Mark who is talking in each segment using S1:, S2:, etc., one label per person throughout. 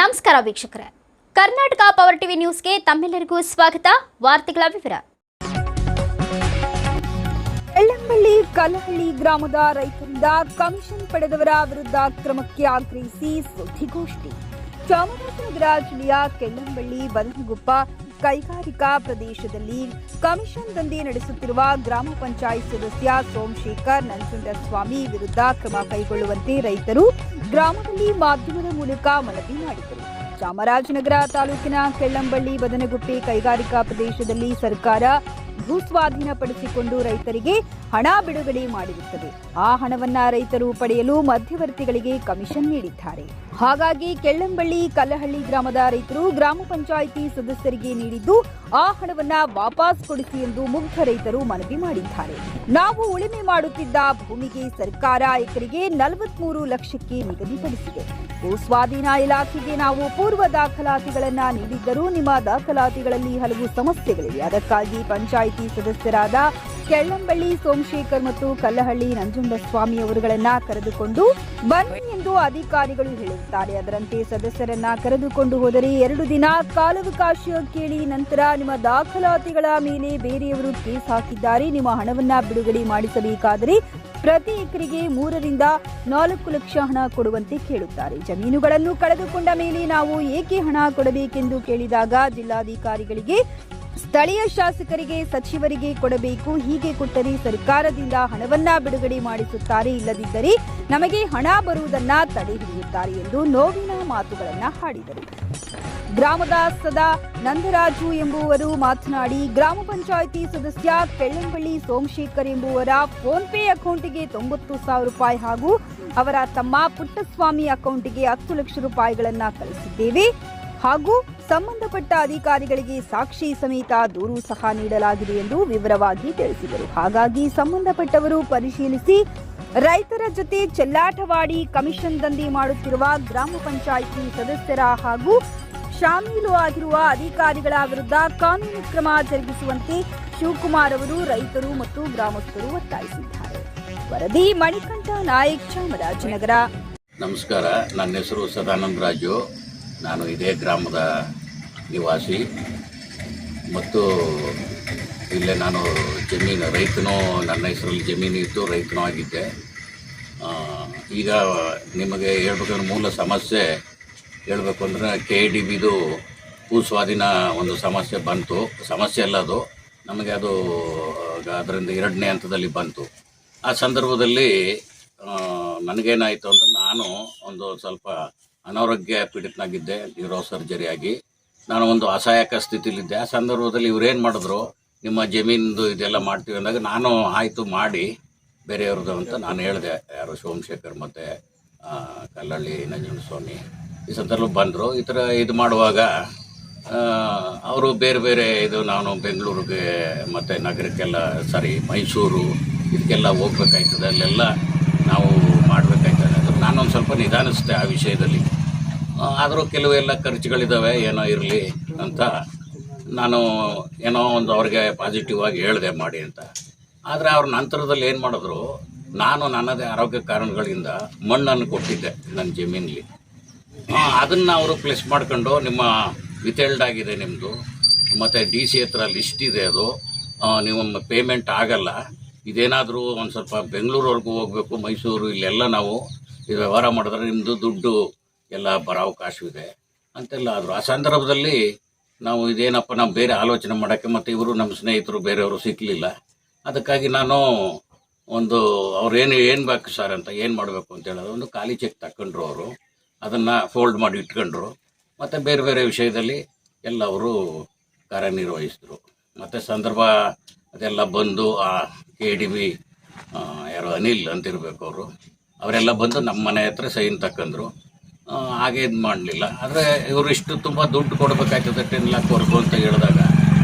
S1: ನಮಸ್ಕಾರ ವೀಕ್ಷಕರೇ. Karnataka power TV ನ್ಯೂಸ್ಗೆ ತಮ್ಮೆಲ್ಲರಿಗೂ ಸ್ವಾಗತ. ವಾರ್ತೆಗಳ ವಿವರ.
S2: ಎಳ್ಳಂಬಳ್ಳಿ ಕಲಹಳ್ಳಿ ಗ್ರಾಮದ ರೈತರಿಂದ ಕಮಿಷನ್ ಪಡೆದವರ ವಿರುದ್ಧ ಕ್ರಮಕ್ಕೆ ಆಗ್ರಹಿಸಿ ಸುದ್ದಿಗೋಷ್ಠಿ. ಚಾಮರಾಜನಗರ ಜಿಲ್ಲೆಯ ಕೆಳ್ಳಂಬಳ್ಳಿ, ಬದನಗುಪ್ಪ ಕೈಗಾರಿಕಾ ಪ್ರದೇಶದಲ್ಲಿ ಕಮಿಷನ್ ದಂಧೆ ನಡೆಸುತ್ತಿರುವ ಗ್ರಾಮ ಪಂಚಾಯತ್ ಸದಸ್ಯ ಸೋಮಶೇಖರ್ ನಂಜುಂಡಸ್ವಾಮಿ ವಿರುದ್ಧ ಕ್ರಮ ಕೈಗೊಳ್ಳುವಂತೆ ರೈತರು ಗ್ರಾಮದಲ್ಲಿ ಮಾಧ್ಯಮದ ಮೂಲಕ ಮನವಿ ಮಾಡಿದರು. ಚಾಮರಾಜನಗರ ತಾಲೂಕಿನ ಕೆಳ್ಳಂಬಳ್ಳಿ, ಬದನಗುಪ್ಪೆ ಕೈಗಾರಿಕಾ ಪ್ರದೇಶದಲ್ಲಿ ಸರ್ಕಾರ ಭೂಸ್ವಾಧೀನಪಡಿಸಿಕೊಂಡು ರೈತರಿಗೆ ಹಣ ಬಿಡುಗಡೆ ಮಾಡಿರುತ್ತದೆ. ಆ ಹಣವನ್ನ ರೈತರು ಪಡೆಯಲು ಮಧ್ಯವರ್ತಿಗಳಿಗೆ ಕಮಿಷನ್ ನೀಡಿದ್ದಾರೆ. ಹಾಗಾಗಿ ಕೆಳ್ಳಂಬಳ್ಳಿ ಕಲ್ಲಹಳ್ಳಿ ಗ್ರಾಮದ ರೈತರು ಗ್ರಾಮ ಪಂಚಾಯಿತಿ ಸದಸ್ಯರಿಗೆ ನೀಡಿದ್ದು, ಆ ಹಣವನ್ನ ವಾಪಸ್ ಕೊಡಿಸಿ ಎಂದು ಮುಗ್ಧ ರೈತರು ಮನವಿ ಮಾಡಿದ್ದಾರೆ. ನಾವು ಉಳಿಮೆ ಮಾಡುತ್ತಿದ್ದ ಭೂಮಿಗೆ ಸರ್ಕಾರ ಎಕರೆಗೆ ನಲವತ್ಮೂರು ಲಕ್ಷಕ್ಕೆ ನಿಗದಿಪಡಿಸಿದೆ ಭೂಸ್ವಾಧೀನ ಇಲಾಖೆಗೆ ನಾವು ಪೂರ್ವ ದಾಖಲಾತಿಗಳನ್ನ ನೀಡಿದ್ದರೂ, ನಿಮ್ಮ ದಾಖಲಾತಿಗಳಲ್ಲಿ ಹಲವು ಸಮಸ್ಯೆಗಳಿವೆ. ಅದಕ್ಕಾಗಿ ಪಂಚಾಯಿತಿ ಸದಸ್ಯರಾದ ಕೆಳ್ಳಂಬಳ್ಳಿ ಸೋಮಶೇಖರ್ ಮತ್ತು ಕಲ್ಲಹಳ್ಳಿ ನಂಜುಂಡಸ್ವಾಮಿ ಅವರುಗಳನ್ನ ಕರೆದುಕೊಂಡು ಬನ್ನಿ ಎಂದು ಅಧಿಕಾರಿಗಳು ಹೇಳುತ್ತಾರೆ. ಅದರಂತೆ ಸದಸ್ಯರನ್ನ ಕರೆದುಕೊಂಡು ಹೋದರೆ ಎರಡು ದಿನ ಕಾಲಾವಕಾಶ ಕೇಳಿ ನಂತರ ನಿಮ್ಮ ದಾಖಲಾತಿಗಳ ಮೇಲೆ ಬೇರೆಯವರು ಕೇಸ್ ಹಾಕಿದ್ದಾರೆ. ನಿಮ್ಮ ಹಣವನ್ನ ಬಿಡುಗಡೆ ಮಾಡಿಸಬೇಕಾದರೆ ಪ್ರತಿ ಎಕರೆಗೆ ಮೂರರಿಂದ ನಾಲ್ಕು ಲಕ್ಷ ಹಣ ಕೊಡುವಂತೆ ಕೇಳುತ್ತಾರೆ. ಜಮೀನುಗಳನ್ನು ಕಳೆದುಕೊಂಡ ಮೇಲೆ ನಾವು ಏಕೆ ಹಣ ಕೊಡಬೇಕೆಂದು ಕೇಳಿದಾಗ ಜಿಲ್ಲಾಧಿಕಾರಿಗಳಿಗೆ ಸ್ಥಳೀಯ ಶಾಸಕರಿಗೆ, ಸಚಿವರಿಗೆ ಕೊಡಬೇಕು, ಹೀಗೆ ಕೊಟ್ಟರೆ ಸರ್ಕಾರದಿಂದ ಹಣವನ್ನ ಬಿಡುಗಡೆ ಮಾಡಿಸುತ್ತಾರೆ ಇಲ್ಲದಿದ್ದರೆ ನಮಗೆ ಹಣ ಬರುವುದನ್ನ ತಡೆ ಹಿಡಿಯುತ್ತಾರೆ ಎಂದು ನೋವಿನ ಮಾತುಗಳನ್ನ ಹಾಡಿದರು. ಗ್ರಾಮದ ಸದಾ ನಂದರಾಜು ಎಂಬುವರು ಮಾತನಾಡಿ, ಗ್ರಾಮ ಪಂಚಾಯಿತಿ ಸದಸ್ಯ ಕೆಳ್ಳಂಬಳ್ಳಿ ಸೋಮಶೇಖರ್ ಎಂಬುವರ ಫೋನ್ ಪೇ ಅಕೌಂಟಿಗೆ ತೊಂಬತ್ತು ಸಾವಿರ ರೂಪಾಯಿ ಹಾಗೂ ಅವರ ತಮ್ಮ ಪುಟ್ಟಸ್ವಾಮಿ ಅಕೌಂಟಿಗೆ ಹತ್ತು ಲಕ್ಷ ರೂಪಾಯಿಗಳನ್ನು ಕಳಿಸಿದ್ದೇವೆ. ಹಾಗೂ ಸಂಬಂಧಪಟ್ಟ ಅಧಿಕಾರಿಗಳಿಗೆ ಸಾಕ್ಷಿ ಸಮೇತ ದೂರು ಸಹ ನೀಡಲಾಗಿದೆ ಎಂದು ವಿವರವಾಗಿ ತಿಳಿಸಿದರು. ಹಾಗಾಗಿ ಸಂಬಂಧಪಟ್ಟವರು ಪರಿಶೀಲಿಸಿ ರೈತರ ಜೊತೆ ಚೆಲ್ಲಾಟವಾಡಿ ಕಮಿಷನ್ ದಂಧೆ ಮಾಡುತ್ತಿರುವ ಗ್ರಾಮ ಪಂಚಾಯಿತಿ ಸದಸ್ಯರ ಹಾಗೂ ಶಾಮೀಲು ಆಗಿರುವ ಅಧಿಕಾರಿಗಳ ವಿರುದ್ಧ ಕಾನೂನು ಕ್ರಮ ಜರುಗಿಸುವಂತೆ ಶಿವಕುಮಾರ್ ಅವರು ರೈತರು ಮತ್ತು ಗ್ರಾಮಸ್ಥರು ಒತ್ತಾಯಿಸಿದ್ದಾರೆ. ವರದಿ ಮಣಿಕಂಠ ನಾಯಕ್ ಚಾಮರಾಜನಗರ.
S3: ನಮಸ್ಕಾರ. ನನ್ನ ಹೆಸರು ಸದಾನಂದ ರಾಜು. ನಾನು ಇದೇ ಗ್ರಾಮದ ನಿವಾಸಿ. ಮತ್ತು ಇಲ್ಲೇ ನಾನು ಜಮೀನು, ರೈತನೂ ನನ್ನ ಹೆಸರಲ್ಲಿ ಜಮೀನು ಇತ್ತು, ರೈತನೂ ಆಗಿದ್ದೆ. ಈಗ ನಿಮಗೆ ಹೇಳ್ಬೇಕಂದ್ರೆ ಮೂಲ ಸಮಸ್ಯೆ ಹೇಳಬೇಕು ಅಂದರೆ ಕೆ ಡಿ ಬಿದು ಭೂ ಸ್ವಾಧೀನ ಒಂದು ಸಮಸ್ಯೆ ಬಂತು. ಸಮಸ್ಯೆ ಅಲ್ಲ ಅದು. ನಮಗೆ ಅದು ಅದರಿಂದ ಎರಡನೇ ಹಂತದಲ್ಲಿ ಬಂತು. ಆ ಸಂದರ್ಭದಲ್ಲಿ ನನಗೇನಾಯಿತು ಅಂದ್ರೆ ನಾನು ಒಂದು ಸ್ವಲ್ಪ ಅನಾರೋಗ್ಯ ಪೀಡಿತನಾಗಿದ್ದೆ, ನ್ಯೂರೋ ಆಗಿ. ನಾನು ಒಂದು ಅಸಹಾಯಕ ಸ್ಥಿತಿಲಿದ್ದೆ ಆ ಸಂದರ್ಭದಲ್ಲಿ ಇವ್ರೇನು ಮಾಡಿದ್ರು, ನಿಮ್ಮ ಜಮೀನ್ದು ಇದೆಲ್ಲ ಮಾಡ್ತೀವಿ ಅಂದಾಗ ನಾನು ಆಯಿತು ಮಾಡಿ ಬೇರೆಯವ್ರದ್ದು ಅಂತ ನಾನು ಹೇಳಿದೆ. ಯಾರು ಸೋಮಶೇಖರ್ ಮತ್ತು ಕಲ್ಲಳ್ಳಿ ನಂಜುಂಡಸ್ವಾಮಿ ಈ ಸಂದರ್ಭ ಬಂದರು. ಈ ಥರ ಇದು ಮಾಡುವಾಗ ಅವರು ಬೇರೆ ಬೇರೆ ಇದು ನಾನು ಬೆಂಗಳೂರಿಗೆ ಮತ್ತು ನಗರಕ್ಕೆಲ್ಲ, ಸಾರಿ, ಮೈಸೂರು, ಇದಕ್ಕೆಲ್ಲ ಹೋಗ್ಬೇಕಾಯ್ತದೆ. ಅಲ್ಲೆಲ್ಲ ನಾವು ನಾನೊಂದು ಸ್ವಲ್ಪ ನಿಧಾನಿಸ್ತೆ ಆ ವಿಷಯದಲ್ಲಿ. ಆದರೂ ಆದರೂ ಕೆಲವೆಲ್ಲ ಖರ್ಚುಗಳಿದ್ದಾವೆ ಏನೋ ಇರಲಿ ಅಂತ ನಾನು ಏನೋ ಒಂದು ಅವ್ರಿಗೆ ಪಾಸಿಟಿವ್ ಆಗಿ ಹೇಳಿದೆ ಮಾಡಿ ಅಂತ. ಆದರೆ ಅವ್ರ ನಂತರದಲ್ಲಿ ಏನು ಮಾಡಿದ್ರು, ನಾನು ನನ್ನದೇ ಆರೋಗ್ಯ ಕಾರಣಗಳಿಂದ ಮಣ್ಣನ್ನು ಕೊಟ್ಟಿದ್ದೆ ನನ್ನ ಜಮೀನಲ್ಲಿ ಅದನ್ನು ಅವರು ಪ್ಲೇಸ್ ಮಾಡ್ಕೊಂಡು ನಿಮ್ಮ ವಿತೇಲ್ಡ್ ಆಗಿದೆ ನಿಮ್ಮದು ಮತ್ತು ಡಿ ಸಿ ಹತ್ರ ಲಿಸ್ಟ್ ಇದೆ ಅದು. ನಿಮ್ಮ ಪೇಮೆಂಟ್ ಆಗಲ್ಲ. ಇದೇನಾದರೂ ಒಂದು ಸ್ವಲ್ಪ ಬೆಂಗಳೂರವರೆಗೂ ಹೋಗಬೇಕು, ಮೈಸೂರು, ಇಲ್ಲೆಲ್ಲ ನಾವು ಇದು ವ್ಯವಹಾರ ಮಾಡಿದ್ರೆ ನಿಮ್ಮದು ದುಡ್ಡು ಎಲ್ಲ ಬರೋ ಅವಕಾಶವಿದೆ ಅಂತೆಲ್ಲ ಆದರು. ಆ ಸಂದರ್ಭದಲ್ಲಿ ನಾವು ಇದೇನಪ್ಪ ನಾವು ಬೇರೆ ಆಲೋಚನೆ ಮಾಡೋಕ್ಕೆ ಮತ್ತು ಇವರು ನಮ್ಮ ಸ್ನೇಹಿತರು ಬೇರೆಯವರು ಸಿಕ್ಕಲಿಲ್ಲ ಅದಕ್ಕಾಗಿ ನಾನು ಒಂದು ಅವ್ರು ಏನು ಏನು ಬೇಕು ಸರ್ ಅಂತ ಏನು ಮಾಡಬೇಕು ಅಂತ ಹೇಳೋದು ಒಂದು ಖಾಲಿ ಚೆಕ್ ತಕ್ಕೊಂಡ್ರು ಅವರು. ಅದನ್ನು ಫೋಲ್ಡ್ ಮಾಡಿ ಇಟ್ಕೊಂಡ್ರು. ಮತ್ತು ಬೇರೆ ಬೇರೆ ವಿಷಯದಲ್ಲಿ ಎಲ್ಲ ಅವರು ಕಾರ್ಯನಿರ್ವಹಿಸಿದ್ರು. ಮತ್ತು ಸಂದರ್ಭ ಅದೆಲ್ಲ ಬಂದು ಆ ಕೆ ಡಿ ಬಿ ಯಾರು ಅನಿಲ್ ಅಂತಿರಬೇಕು ಅವರು. ಅವರೆಲ್ಲ ಬಂದು ನಮ್ಮ ಮನೆ ಹತ್ರ ಸೈನ್ ತಕ್ಕಂದ್ರು. ಹಾಗೆ ಇದು ಮಾಡಲಿಲ್ಲ. ಆದರೆ ಇವರು ಇಷ್ಟು ತುಂಬ ದುಡ್ಡು ಕೊಡಬೇಕಾಯ್ತದೆ ಟೆನ್ ಲ್ಯಾಕ್ವರೆಗೂ ಅಂತ ಹೇಳಿದಾಗ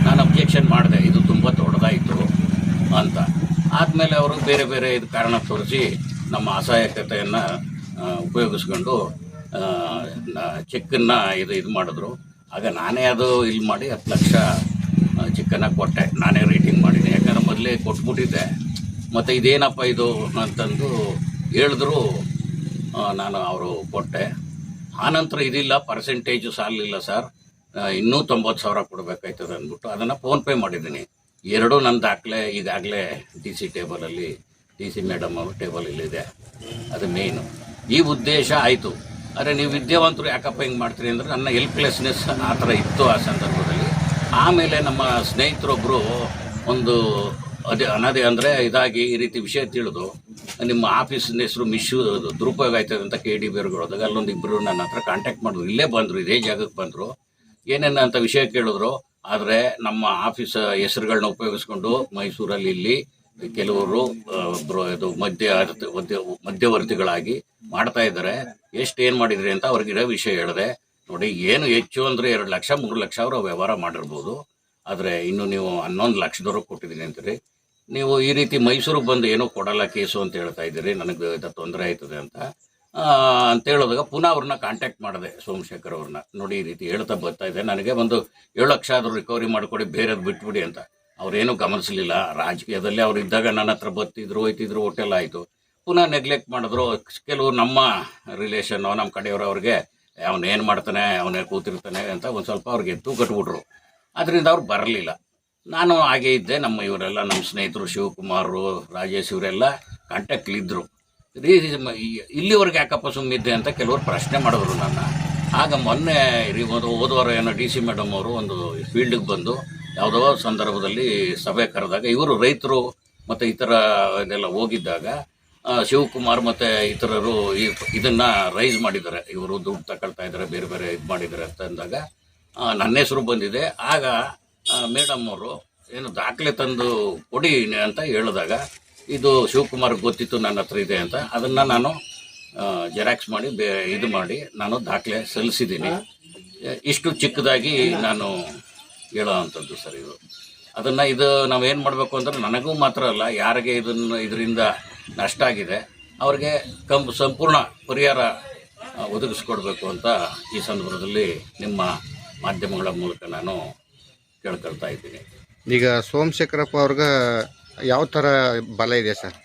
S3: ನಾನು ಅಬ್ಜೆಕ್ಷನ್ ಮಾಡಿದೆ, ಇದು ತುಂಬ ದೊಡ್ಡದಾಯಿತು ಅಂತ. ಆದಮೇಲೆ ಅವರು ಬೇರೆ ಬೇರೆ ಇದು ಕಾರಣ ತೋರಿಸಿ ನಮ್ಮ ಅಸಹಾಯಕತೆಯನ್ನು ಉಪಯೋಗಿಸ್ಕೊಂಡು ಚೆಕ್ಕನ್ನು ಇದು ಇದು ಮಾಡಿದ್ರು. ಆಗ ನಾನೇ ಅದು ಇಲ್ಲಿ ಮಾಡಿ ಹತ್ತು ಲಕ್ಷ ಚಿಕ್ಕನ್ನು ಕೊಟ್ಟೆ. ನಾನೇ ರೇಟಿಂಗ್ ಮಾಡಿದ್ದೀನಿ ಯಾಕಂದ್ರೆ ಮೊದಲೇ ಕೊಟ್ಬಿಟ್ಟಿದ್ದೆ. ಮತ್ತು ಇದೇನಪ್ಪ ಇದು ಅಂತಂದು ಹೇಳಿದ್ರು ನಾನು ಅವರು ಕೊಟ್ಟೆ. ಆನಂತರ ಇದಿಲ್ಲ ಪರ್ಸೆಂಟೇಜು ಸಾಲಿಲ್ಲ ಸರ್. ಇನ್ನೂ ತೊಂಬತ್ತು ಸಾವಿರ ಕೊಡಬೇಕಾಯ್ತದೆ ಅಂದ್ಬಿಟ್ಟು ಅದನ್ನು ಫೋನ್ಪೇ ಮಾಡಿದ್ದೀನಿ. ಎರಡೂ ನನ್ನ ದಾಖಲೆ ಈಗಾಗಲೇ ಡಿ ಸಿ ಟೇಬಲಲ್ಲಿ ಡಿ ಸಿ ಮೇಡಮ್ ಅವರು ಟೇಬಲ್ ಇಲ್ಲಿದೆ ಅದು ಮೇಯ್ನು ಈ ಉದ್ದೇಶ ಆಯಿತು. ಆದರೆ ನೀವು ವಿದ್ಯಾವಂತರು ಯಾಕಪ್ಪ ಹಿಂಗೆ ಮಾಡ್ತೀರಿ ಅಂದರೆ ನನ್ನ ಹೆಲ್ಪ್ಲೆಸ್ನೆಸ್ ಆ ಥರ ಇತ್ತು ಆ ಸಂದರ್ಭದಲ್ಲಿ. ಆಮೇಲೆ ನಮ್ಮ ಸ್ನೇಹಿತರೊಬ್ಬರು ಒಂದು ಅದೇ ಅನದೇ ಅಂದರೆ ಇದಾಗಿ ಈ ರೀತಿ ವಿಷಯ ತಿಳಿದು ನಿಮ್ಮ ಆಫೀಸಿನ ಹೆಸರು ಮಿಶ್ಯೂ ದುರುಪಯೋಗ ಆಯ್ತದೆ ಅಂತ ಕೆ ಡಿ ಬೇರ್ಗೆ ಹೋದಾಗ ಅಲ್ಲೊಂದು ಇಬ್ಬರು ನನ್ನ ಹತ್ರ ಕಾಂಟ್ಯಾಕ್ಟ್ ಮಾಡಿದ್ರು. ಇಲ್ಲೇ ಬಂದರು, ಇದೇ ಜಾಗಕ್ಕೆ ಬಂದರು. ಏನೇನು ಅಂತ ವಿಷಯ ಕೇಳಿದ್ರು. ಆದರೆ ನಮ್ಮ ಆಫೀಸ್ ಹೆಸರುಗಳನ್ನ ಉಪಯೋಗಿಸ್ಕೊಂಡು ಮೈಸೂರಲ್ಲಿ ಇಲ್ಲಿ ಕೆಲವರು ಒಬ್ಬರು ಇದು ಮಧ್ಯ ಮಧ್ಯ, ಮಧ್ಯವರ್ತಿಗಳಾಗಿ ಮಾಡ್ತಾ ಇದ್ದಾರೆ. ಎಷ್ಟು ಏನು ಮಾಡಿದ್ರಿ ಅಂತ ಅವ್ರಿಗಿರೋ ವಿಷಯ ಹೇಳಿದೆ. ನೋಡಿ, ಏನು ಹೆಚ್ಚು ಅಂದರೆ ಎರಡು ಲಕ್ಷ, ಮೂರು ಲಕ್ಷ ಅವರು ವ್ಯವಹಾರ ಮಾಡಿರ್ಬೋದು. ಆದರೆ ಇನ್ನು ನೀವು ಹನ್ನೊಂದು ಲಕ್ಷದವರೆಗೆ ಕೊಟ್ಟಿದ್ದೀನಿ ಅಂತೀರಿ. ನೀವು ಈ ರೀತಿ ಮೈಸೂರಿಗೆ ಬಂದು ಏನೋ ಕೊಡಲ್ಲ ಕೇಸು ಅಂತ ಹೇಳ್ತಾ ಇದ್ದೀರಿ, ನನಗೆ ತೊಂದರೆ ಆಯ್ತದೆ ಅಂತ. ಅಂತ ಹೇಳಿದಾಗ ಪುನಃ ಅವ್ರನ್ನ ಕಾಂಟ್ಯಾಕ್ಟ್ ಮಾಡಿದೆ ಸೋಮಶೇಖರ್ ಅವ್ರನ್ನ. ನೋಡಿ, ಈ ರೀತಿ ಹೇಳ್ತಾ ಬರ್ತಾ ಇದೆ. ನನಗೆ ಒಂದು ಏಳು ಲಕ್ಷ ಆದರೂ ರಿಕವರಿ ಮಾಡಿಕೊಡಿ, ಬೇರೆದು ಬಿಟ್ಬಿಡಿ ಅಂತ. ಅವ್ರೇನು ಗಮನಿಸಲಿಲ್ಲ. ರಾಜಕೀಯದಲ್ಲಿ ಅವ್ರು ಇದ್ದಾಗ ನನ್ನ ಹತ್ರ ಬತ್ತಿದ್ರು ಹೋಯ್ತಿದ್ರು, ಹೋಟೆಲ್ ಆಯಿತು. ಪುನಃ ನೆಗ್ಲೆಕ್ಟ್ ಮಾಡಿದ್ರು. ಕೆಲವು ನಮ್ಮ ರಿಲೇಷನ್ನು ನಮ್ಮ ಕಡೆಯವರು ಅವ್ರಿಗೆ, ಅವನೇನು ಮಾಡ್ತಾನೆ? ಅವನೇ ಕೂತಿರ್ತಾನೆ? ಅಂತ ಒಂದು ಸ್ವಲ್ಪ ಅವ್ರಿಗೆ ಎತ್ತು ಕಟ್ಬಿಟ್ರು. ಅದರಿಂದ ಅವ್ರು ಬರಲಿಲ್ಲ. ನಾನು ಹಾಗೆ ಇದ್ದೆ. ನಮ್ಮ ಇವರೆಲ್ಲ, ನಮ್ಮ ಸ್ನೇಹಿತರು ಶಿವಕುಮಾರು, ರಾಜೇಶ್ ಇವರೆಲ್ಲ ಕಾಂಟ್ಯಾಕ್ಟ್ಲಿದ್ದರು ಇಲ್ಲಿವರೆಗೆ ಯಾಕಪ್ಪ ಸುಮ್ಮಿದ್ದೆ ಅಂತ ಕೆಲವರು ಪ್ರಶ್ನೆ ಮಾಡಿದ್ರು ನನ್ನ. ಆಗ ಮೊನ್ನೆ ರೀ ಒಂದು ಹೋದವಾರ ಏನೋ ಡಿ ಸಿ ಮೇಡಮ್ ಅವರು ಒಂದು ಫೀಲ್ಡಿಗೆ ಬಂದು ಯಾವುದೋ ಸಂದರ್ಭದಲ್ಲಿ ಸಭೆ ಕರೆದಾಗ ಇವರು ರೈತರು ಮತ್ತು ಇತರ ಇದೆಲ್ಲ ಹೋಗಿದ್ದಾಗ ಶಿವಕುಮಾರ್ ಮತ್ತು ಇತರರು ಈ ಇದನ್ನು ರೈಸ್ ಮಾಡಿದ್ದಾರೆ. ಇವರು ದುಡ್ಡು ತಗೊಳ್ತಾ ಇದ್ದಾರೆ, ಬೇರೆ ಬೇರೆ ಇದು ಮಾಡಿದ್ದಾರೆ ಅಂತ ಅಂದಾಗ ನನ್ನ ಹೆಸರು ಬಂದಿದೆ. ಆಗ ಮೇಡಮ್ ಅವರು ಏನು ದಾಖಲೆ ತಂದು ಕೊಡಿ ಅಂತ ಹೇಳಿದಾಗ, ಇದು ಶಿವಕುಮಾರ್ ಗೊತ್ತಿತ್ತು ನನ್ನ ಹತ್ರ ಇದೆ ಅಂತ, ಅದನ್ನು ನಾನು ಜೆರಾಕ್ಸ್ ಮಾಡಿ ಬೇ, ಇದು ಮಾಡಿ ನಾನು ದಾಖಲೆ ಸಲ್ಲಿಸಿದ್ದೀನಿ. ಇಷ್ಟು ಚಿಕ್ಕದಾಗಿ ನಾನು ಹೇಳೋವಂಥದ್ದು ಸರ್ ಇದು. ಅದನ್ನು ಇದು ನಾವೇನು ಮಾಡಬೇಕು ಅಂದರೆ ನನಗೂ ಮಾತ್ರ ಅಲ್ಲ, ಯಾರಿಗೆ ಇದನ್ನು ಇದರಿಂದ ನಷ್ಟ ಆಗಿದೆ, ಅವ್ರಿಗೆ ಕಂ, ಸಂಪೂರ್ಣ ಪರಿಹಾರ ಒದಗಿಸ್ಕೊಡ್ಬೇಕು ಅಂತ ಈ ಸಂದರ್ಭದಲ್ಲಿ ನಿಮ್ಮ ಮಾಧ್ಯಮಗಳ ಮೂಲಕ ನಾನು ಕೇಳ್ಕೊಳ್ತಾ ಇದ್ದೀನಿ.
S4: ಈಗ ಸೋಮಶೇಖರಪ್ಪ ಅವ್ರಿಗೆ ಯಾವ ಥರ ಬಲ ಇದೆ ಸರ್?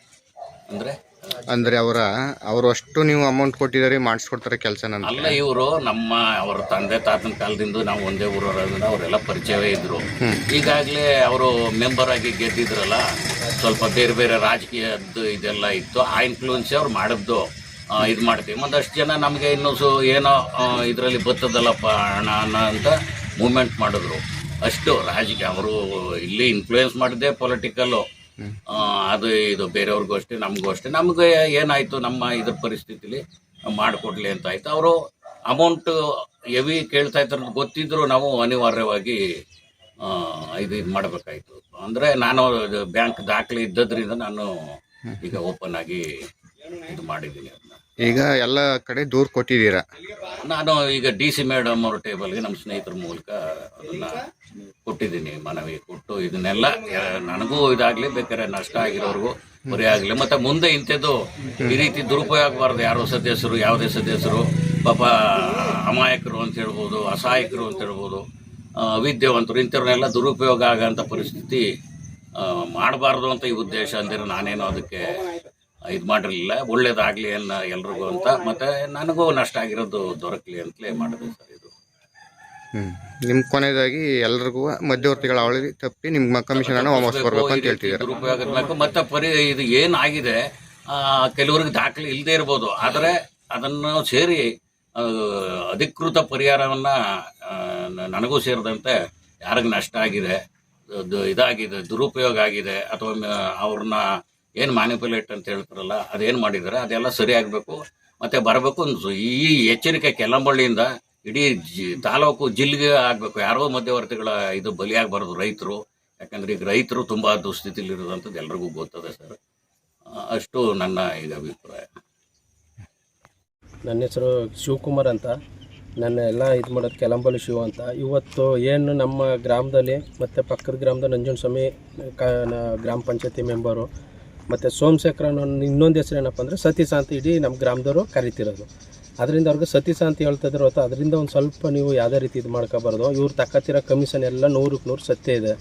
S3: ಅಂದರೆ?
S4: ಅಂದರೆ ಅವರ ಅವರು ಅಷ್ಟು ನೀವು ಅಮೌಂಟ್ ಕೊಟ್ಟಿದ್ದಾರೆ ಮಾಡಿಸ್ಕೊಡ್ತಾರೆ ಕೆಲಸ ನನ್ನ
S3: ಅಲ್ಲ ಇವರು ನಮ್ಮ ಅವರ ತಂದೆ ತಾತನ ಕಾಲದಿಂದ ನಾವು ಒಂದೇ ಊರವರಾದ್ರಿಂದ ಅವರೆಲ್ಲ ಪರಿಚಯವೇ ಇದ್ರು. ಈಗಾಗಲೇ ಅವರು ಮೆಂಬರ್ ಆಗಿ ಗೆದ್ದಿದ್ರಲ್ಲ ಸ್ವಲ್ಪ ಬೇರೆ ಬೇರೆ ರಾಜಕೀಯದ್ದು ಇದೆಲ್ಲ ಇತ್ತು ಆ ಇನ್ಫ್ಲೂಯೆನ್ಸ್ ಅವ್ರು ಮಾಡಿದ್ದು ಇದು ಮಾಡ್ತೀವಿ. ಒಂದಷ್ಟು ಜನ ನಮಗೆ ಇನ್ನೂ ಸು ಏನೋ ಇದರಲ್ಲಿ ಬತ್ತದಲ್ಲಪ್ಪ ಅಣ್ಣ ಹಣ ಅಂತ ಮೂಮೆಂಟ್ ಮಾಡಿದ್ರು. ಅಷ್ಟು ರಾಜಕೀಯ ಅವರು ಇಲ್ಲಿ ಇನ್ಫ್ಲೂಯೆನ್ಸ್ ಮಾಡಿದೆ ಪೊಲಿಟಿಕಲ್ಲು ಅದು ಇದು ಬೇರೆಯವ್ರಿಗೂ ಅಷ್ಟೇ, ನಮಗೂ ಅಷ್ಟೇ. ನಮಗೆ ಏನಾಯಿತು, ನಮ್ಮ ಇದ್ರ ಪರಿಸ್ಥಿತಿಲಿ ಮಾಡಿಕೊಡ್ಲಿ ಅಂತ ಆಯ್ತು. ಅವರು ಅಮೌಂಟ್ ಎವಿ ಕೇಳ್ತಾ ಇದ್ರು ಗೊತ್ತಿದ್ರು ನಾವು ಅನಿವಾರ್ಯವಾಗಿ ಇದು ಇದು ಮಾಡಬೇಕಾಯ್ತು. ಅಂದರೆ ನಾನು ಬ್ಯಾಂಕ್ ದಾಖಲೆ ಇದ್ದದ್ರಿಂದ ನಾನು ಈಗ ಓಪನ್ ಆಗಿ ಇದು ಮಾಡಿದ್ದೀನಿ.
S4: ಈಗ ಎಲ್ಲ ಕಡೆ ದೂರು ಕೊಟ್ಟಿದ್ದೀರಾ?
S3: ನಾನು ಈಗ ಡಿ ಸಿ ಮೇಡಮ್ ಅವ್ರ ಟೇಬಲ್ಗೆ ನಮ್ಮ ಸ್ನೇಹಿತರ ಮೂಲಕ ಅದನ್ನ ಕೊಟ್ಟಿದ್ದೀನಿ ಮನವಿ ಕೊಟ್ಟು ಇದನ್ನೆಲ್ಲ. ನನಗೂ ಇದಾಗ್ಲಿ ಬೇಕಾದ್ರೆ ನಷ್ಟ ಆಗಿರೋರ್ಗೂ ಬರೀ ಆಗ್ಲಿ. ಮತ್ತೆ ಮುಂದೆ ಇಂಥದ್ದು ಈ ರೀತಿ ದುರುಪಯೋಗ ಆಗಬಾರ್ದು. ಯಾರೋ ಸದಸ್ಯರು, ಯಾವುದೇ ಸದಸ್ಯರು, ಪಾಪ ಅಮಾಯಕರು ಅಂತ ಹೇಳ್ಬೋದು, ಅಸಹಾಯಕರು ಅಂತ ಹೇಳ್ಬೋದು ವಿದ್ಯಾವಂತರು, ಇಂಥವ್ರನ್ನೆಲ್ಲ ದುರುಪಯೋಗ ಆಗಂತ ಪರಿಸ್ಥಿತಿ ಮಾಡಬಾರ್ದು ಅಂತ ಈ ಉದ್ದೇಶ ಅಂದಿರೋ ನಾನೇನು ಅದಕ್ಕೆ ಇದು ಮಾಡಿರಲಿಲ್ಲ. ಒಳ್ಳೇದಾಗಲಿ ಅನ್ನ ಎಲ್ರಿಗೂ ಅಂತ. ಮತ್ತೆ ನನಗೂ ನಷ್ಟ ಆಗಿರೋದು ದೊರಕಲಿ ಅಂತಲೇ ಮಾಡಿದೆ ಸರ್ ಇದು.
S4: ಹ್ಮ್. ನಿಮ್ಮ ಕೊನೆಯದಾಗಿ ಎಲ್ರಿಗೂ ಮಧ್ಯವರ್ತಿಗಳ ಅವಳಿ ತಪ್ಪಿ ನಿಮ್ಮ ಕಮಿಷನ್ ಅನ್ನು ವಾಪಸ್ ಬರಬೇಕು ಅಂತ ಹೇಳ್ತಿದ್ದಾರೆ.
S3: ದುರುಪಯೋಗ ಮತ್ತೆ ಪರಿ ಇದು ಏನಾಗಿದೆ? ಆ, ಕೆಲವ್ರಿಗೆ ದಾಖಲೆ ಇಲ್ಲದೆ ಇರ್ಬೋದು. ಆದರೆ ಅದನ್ನು ಸೇರಿ ಅಧಿಕೃತ ಪರಿಹಾರವನ್ನ ನನಗೂ ಸೇರಿದಂತೆ ಯಾರಿಗೆ ನಷ್ಟ ಆಗಿದೆ ಇದಾಗಿದೆ ದುರುಪಯೋಗ ಆಗಿದೆ ಅಥವಾ ಅವ್ರನ್ನ ಏನು ಮ್ಯಾನಿಪುಲೇಟ್ ಅಂತ ಹೇಳ್ತಾರಲ್ಲ, ಅದೇನು ಮಾಡಿದ್ದಾರೆ ಅದೆಲ್ಲ ಸರಿ ಆಗಬೇಕು. ಮತ್ತೆ ಬರಬೇಕು ಈ ಎಚ್ಚರಿಕೆ ಕೆಲಂಬಳ್ಳಿಯಿಂದ ಇಡೀ ಜಿ ತಾಲೂಕು ಜಿಲ್ಲೆಗೆ ಆಗಬೇಕು. ಯಾರೋ ಮಧ್ಯವರ್ತಿಗಳ ಇದು ಬಲಿಯಾಗಬಾರ್ದು ರೈತರು. ಯಾಕಂದ್ರೆ ಈಗ ರೈತರು ತುಂಬಾ ದುಸ್ಥಿತಿಲಿ ಇರೋದಂಥದ್ದು ಎಲ್ರಿಗೂ ಗೊತ್ತದೆ ಸರ್. ಅಷ್ಟು ನನ್ನ ಈಗ ಅಭಿಪ್ರಾಯ.
S5: ನನ್ನ ಹೆಸರು ಶಿವಕುಮಾರ್ ಅಂತ. ನನ್ನ ಎಲ್ಲ ಇದು ಮಾಡೋದು ಕೆಲಂಬಳ್ಳಿ ಶಿವ ಅಂತ. ಇವತ್ತು ಏನು ನಮ್ಮ ಗ್ರಾಮದಲ್ಲಿ ಮತ್ತು ಪಕ್ಕದ ಗ್ರಾಮದ ನಂಜುಂಡಸ್ವಾಮಿ ಕ ಗ್ರಾಮ ಪಂಚಾಯತಿ ಮೆಂಬರು ಮತ್ತು ಸೋಮಶೇಖರ ಅನ್ನೋ ಇನ್ನೊಂದು ಹೆಸರು ಏನಪ್ಪ ಅಂದರೆ ಸತೀಶ ಅಂತ ಇಡೀ ನಮ್ಮ ಗ್ರಾಮದವರು ಕರಿತಿರೋದು. ಅದರಿಂದ ಅವ್ರಿಗೆ ಸತೀಶ ಅಂತ ಹೇಳ್ತಿದ್ರು ಅಥವಾ ಅದರಿಂದ ಒಂದು ಸ್ವಲ್ಪ ನೀವು ಯಾವುದೇ ರೀತಿ ಇದು ಮಾಡ್ಕೋಬಾರ್ದು. ಇವ್ರು ತಕ್ಕತ್ತಿರೋ ಕಮಿಷನ್ ಎಲ್ಲ ನೂರಕ್ಕೆ ನೂರು ಸತ್ಯ ಇದೆ.